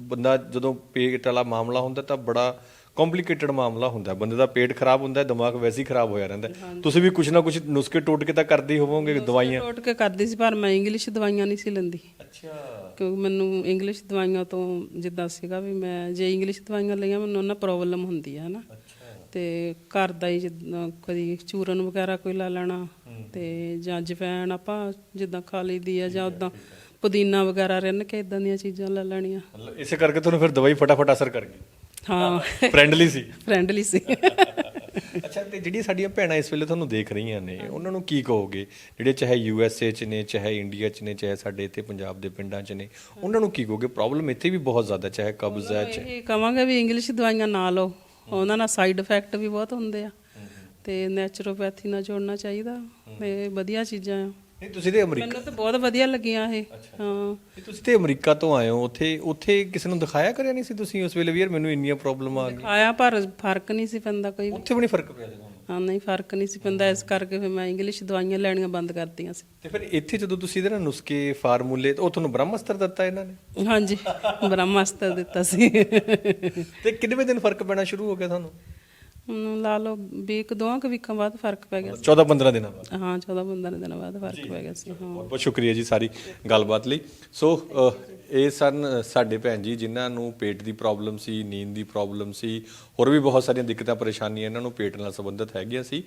ਬੰਦਾ ਜਦੋਂ ਪੇਟ ਵਾਲਾ ਮਾਮਲਾ ਹੁੰਦਾ ਤਾਂ ਬੜਾ ਕੰਪਲਿਕੇਟਡ ਮਾਮਲਾ ਹੁੰਦਾ ਬੰਦੇ ਦਾ ਪੇਟ ਖਰਾਬ ਹੁੰਦਾ ਦਿਮਾਗ ਵੈਸੇ ਹੀ ਖਰਾਬ ਹੋਇਆ ਰਹਿੰਦਾ। ਤੁਸੀਂ ਵੀ ਕੁਝ ਨਾ ਕੁਝ ਨੁਸਖੇ ਟੋਟ ਕੇ ਤਾਂ ਕਰਦੇ ਹੀ ਹੋਵੋਗੇ ਦਵਾਈਆਂ। ਟੋਟ ਕੇ ਕਰਦੀ ਸੀ ਪਰ ਮੈਂ ਇੰਗਲਿਸ਼ ਦਵਾਈਆਂ ਨਹੀਂ ਸੀ ਲੈਂਦੀ। ਅੱਛਾ। ਕਿਉਂਕਿ ਮੈਨੂੰ ਇੰਗਲਿਸ਼ ਦਵਾਈਆਂ ਤੋਂ ਜਿੱਦਾਂ ਸੀਗਾ ਵੀ ਮੈਂ ਜੇ ਇੰਗਲਿਸ਼ ਦਵਾਈਆਂ ਲਈਆਂ ਮੈਨੂੰ ਉਹਨਾਂ ਪ੍ਰੋਬਲਮ ਹੁੰਦੀ ਹੈ ਨਾ ਤੇ ਘਰ ਦਾ ਹੀ ਜਿੱਦਾਂ ਕਦੀ ਚੂਰਨ ਵਗੈਰਾ ਕੋਈ ਲਾ ਲੈਣਾ ਤੇ ਜਾਂ ਜਵੈਣ ਆਪਾਂ ਜਿੱਦਾਂ ਖਾ ਲਈਦੀ ਆ ਜਾਂ ਉਦਾਂ ਪੁਦੀਨਾ ਵਗੈਰਾ ਰਿੰਨ ਕੇ ਇਦਾਂ ਦੀਆਂ ਚੀਜ਼ਾਂ ਲੈ ਲੈਣੀਆਂ। ਇਸੇ ਕਰਕੇ ਤੁਹਾਨੂੰ ਫਿਰ ਦਵਾਈ ਫਟਾਫਟ ਅਸਰ ਕਰ ਗਈ। ਹਾਂ। ਫ੍ਰੈਂਡਲੀ ਸੀ। ਫ੍ਰੈਂਡਲੀ ਸੀ। ਅੱਛਾ ਤੇ ਜਿਹੜੀਆਂ ਸਾਡੀਆਂ ਭੈਣਾਂ ਇਸ ਵੇਲੇ ਤੁਹਾਨੂੰ ਦੇਖ ਰਹੀਆਂ ਨੇ ਉਹਨਾਂ ਨੂੰ ਕੀ ਕਹੋਗੇ? ਜਿਹੜੇ ਚਾਹੇ ਯੂ ਐਸ ਏ ਚ ਨੇ ਚਾਹੇ ਇੰਡੀਆ ਚ ਨੇ ਚਾਹੇ ਸਾਡੇ ਇੱਥੇ ਪੰਜਾਬ ਦੇ ਪਿੰਡਾਂ ਚ ਨੇ ਉਹਨਾਂ ਨੂੰ ਕੀ ਕਹੋਗੇ? ਪ੍ਰੋਬਲਮ ਇੱਥੇ ਵੀ ਬਹੁਤ ਜ਼ਿਆਦਾ ਚਾਹੇ ਕਬਜ਼ ਹੈ ਚਾਹੇ ਇਹ ਕਵਾਂਗੇ ਵੀ ਇੰਗਲਿਸ਼ ਦਵਾਈਆਂ ਨਾ ਲਓ। ਉਹਨਾਂ ਨਾਲ ਸਾਈਡ ਇਫੈਕਟ ਵੀ ਬਹੁਤ ਹੁੰਦੇ ਆ। ਤੇ ਨੈਚੁਰੋਪੈਥੀ ਨਾਲ ਜੋੜਨਾ ਚਾਹੀਦਾ। ਇਹ ਵਧੀਆ ਚੀਜ਼ਾਂ ਆ। ਨਹੀਂ ਤੁਸੀਂ ਤੇ ਅਮਰੀਕਾ ਮੈਨੂੰ ਤਾਂ ਬਹੁਤ ਵਧੀਆ ਲੱਗੀਆਂ ਇਹ ਹਾਂ। ਨਹੀਂ, ਤੁਸੀਂ ਤੇ ਅਮਰੀਕਾ ਤੋਂ ਆਏ ਹੋ ਉੱਥੇ ਉੱਥੇ ਕਿਸੇ ਨੂੰ ਦਿਖਾਇਆ ਕਰਿਆ ਨਹੀਂ ਸੀ ਤੁਸੀਂ ਉਸ ਵੇਲੇ ਵੀ ਯਾਰ ਮੈਨੂੰ ਇੰਨੀਆਂ ਪ੍ਰੋਬਲਮ ਆ ਗਈਆਂ? ਆਇਆ ਪਰ ਫ਼ਰਕ ਨਹੀਂ ਸੀ ਪੈਂਦਾ ਕੋਈ ਵੀ। ਉੱਥੇ ਵੀ ਨਹੀਂ ਫ਼ਰਕ ਪਿਆ ਤੁਹਾਨੂੰ ਹਾਂ ਨਹੀਂ ਫ਼ਰਕ ਨਹੀਂ ਸੀ ਪੈਂਦਾ ਇਸ ਕਰਕੇ ਫਿਰ ਮੈਂ ਇੰਗਲਿਸ਼ ਦਵਾਈਆਂ ਲੈਣੀਆਂ ਬੰਦ ਕਰਤੀਆਂ ਸੀ। ਤੇ ਫਿਰ ਇੱਥੇ ਜਦੋਂ ਤੁਸੀਂ ਇਹਦੇ ਨਾਲ ਨੁਸਖੇ ਫਾਰਮੂਲੇ ਉਹ ਤੁਹਾਨੂੰ ਬ੍ਰਹਮਸਤਰ ਦਿੱਤਾ ਇਹਨਾਂ ਨੇ? ਹਾਂਜੀ ਬ੍ਰਹਮਾਸਤਰ ਦਿੱਤਾ ਸੀ। ਤੇ ਕਿੰਨੇ ਦਿਨ ਫ਼ਰਕ ਪੈਣਾ ਸ਼ੁਰੂ ਹੋ ਗਿਆ ਤੁਹਾਨੂੰ? ਹੁਣ ਲਾ ਲਓ ਵੀ ਇੱਕ ਦੋਆਂ ਕੁ ਵੀਕਾਂ ਬਾਅਦ ਫ਼ਰਕ ਪੈ ਗਿਆ 14 15 ਦਿਨਾਂ ਬਾਅਦ। ਹਾਂ 14 15 ਦਿਨਾਂ ਬਾਅਦ ਫ਼ਰਕ ਪੈ ਗਿਆ ਸੀ ਹਾਂ। ਬਹੁਤ ਬਹੁਤ ਸ਼ੁਕਰੀਆ ਜੀ ਸਾਰੀ ਗੱਲਬਾਤ ਲਈ। ਸੋ ਅ, ਇਹ ਸਨ ਸਾਡੇ ਭੈਣ ਜੀ ਜਿਨ੍ਹਾਂ ਨੂੰ ਪੇਟ ਦੀ ਪ੍ਰੋਬਲਮ ਸੀ ਨੀਂਦ ਦੀ ਪ੍ਰੋਬਲਮ ਸੀ ਹੋਰ ਵੀ ਬਹੁਤ ਸਾਰੀਆਂ ਦਿੱਕਤਾਂ ਪਰੇਸ਼ਾਨੀਆਂ ਇਹਨਾਂ ਨੂੰ ਪੇਟ ਨਾਲ ਸੰਬੰਧਿਤ ਹੈਗੀਆਂ ਸੀ।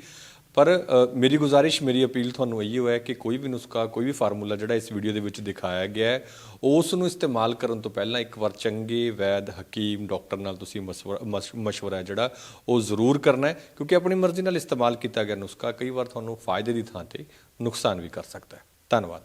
ਪਰ ਮੇਰੀ ਗੁਜ਼ਾਰਿਸ਼, ਮੇਰੀ ਅਪੀਲ ਤੁਹਾਨੂੰ ਇਹੀ ਹੋਇਆ ਕਿ ਕੋਈ ਵੀ ਨੁਸਖਾ, ਕੋਈ ਵੀ ਫਾਰਮੂਲਾ ਜਿਹੜਾ ਇਸ ਵੀਡੀਓ ਦੇ ਵਿੱਚ ਦਿਖਾਇਆ ਗਿਆ ਹੈ ਉਸ ਨੂੰ ਇਸਤੇਮਾਲ ਕਰਨ ਤੋਂ ਪਹਿਲਾਂ ਇੱਕ ਵਾਰ ਚੰਗੇ, ਵੈਦ, ਹਕੀਮ, ਡਾਕਟਰ ਨਾਲ ਤੁਸੀਂ ਮਸ਼ਵਰਾ, ਮਸ਼- ਮਸ਼ਵਰਾ ਜਿਹੜਾ, ਉਹ ਜ਼ਰੂਰ ਕਰਨਾ ਹੈ, ਕਿਉਂਕਿ ਆਪਣੀ ਮਰਜ਼ੀ ਨਾਲ ਇਸਤੇਮਾਲ ਕੀਤਾ ਗਿਆ ਨੁਸਖਾ ਕਈ ਵਾਰ ਤੁਹਾਨੂੰ ਫਾਇਦੇ ਦੀ ਥਾਂ ਤੇ ਨੁਕਸਾਨ ਵੀ ਕਰ ਸਕਦਾ ਹੈ। ਧੰਨਵਾਦ।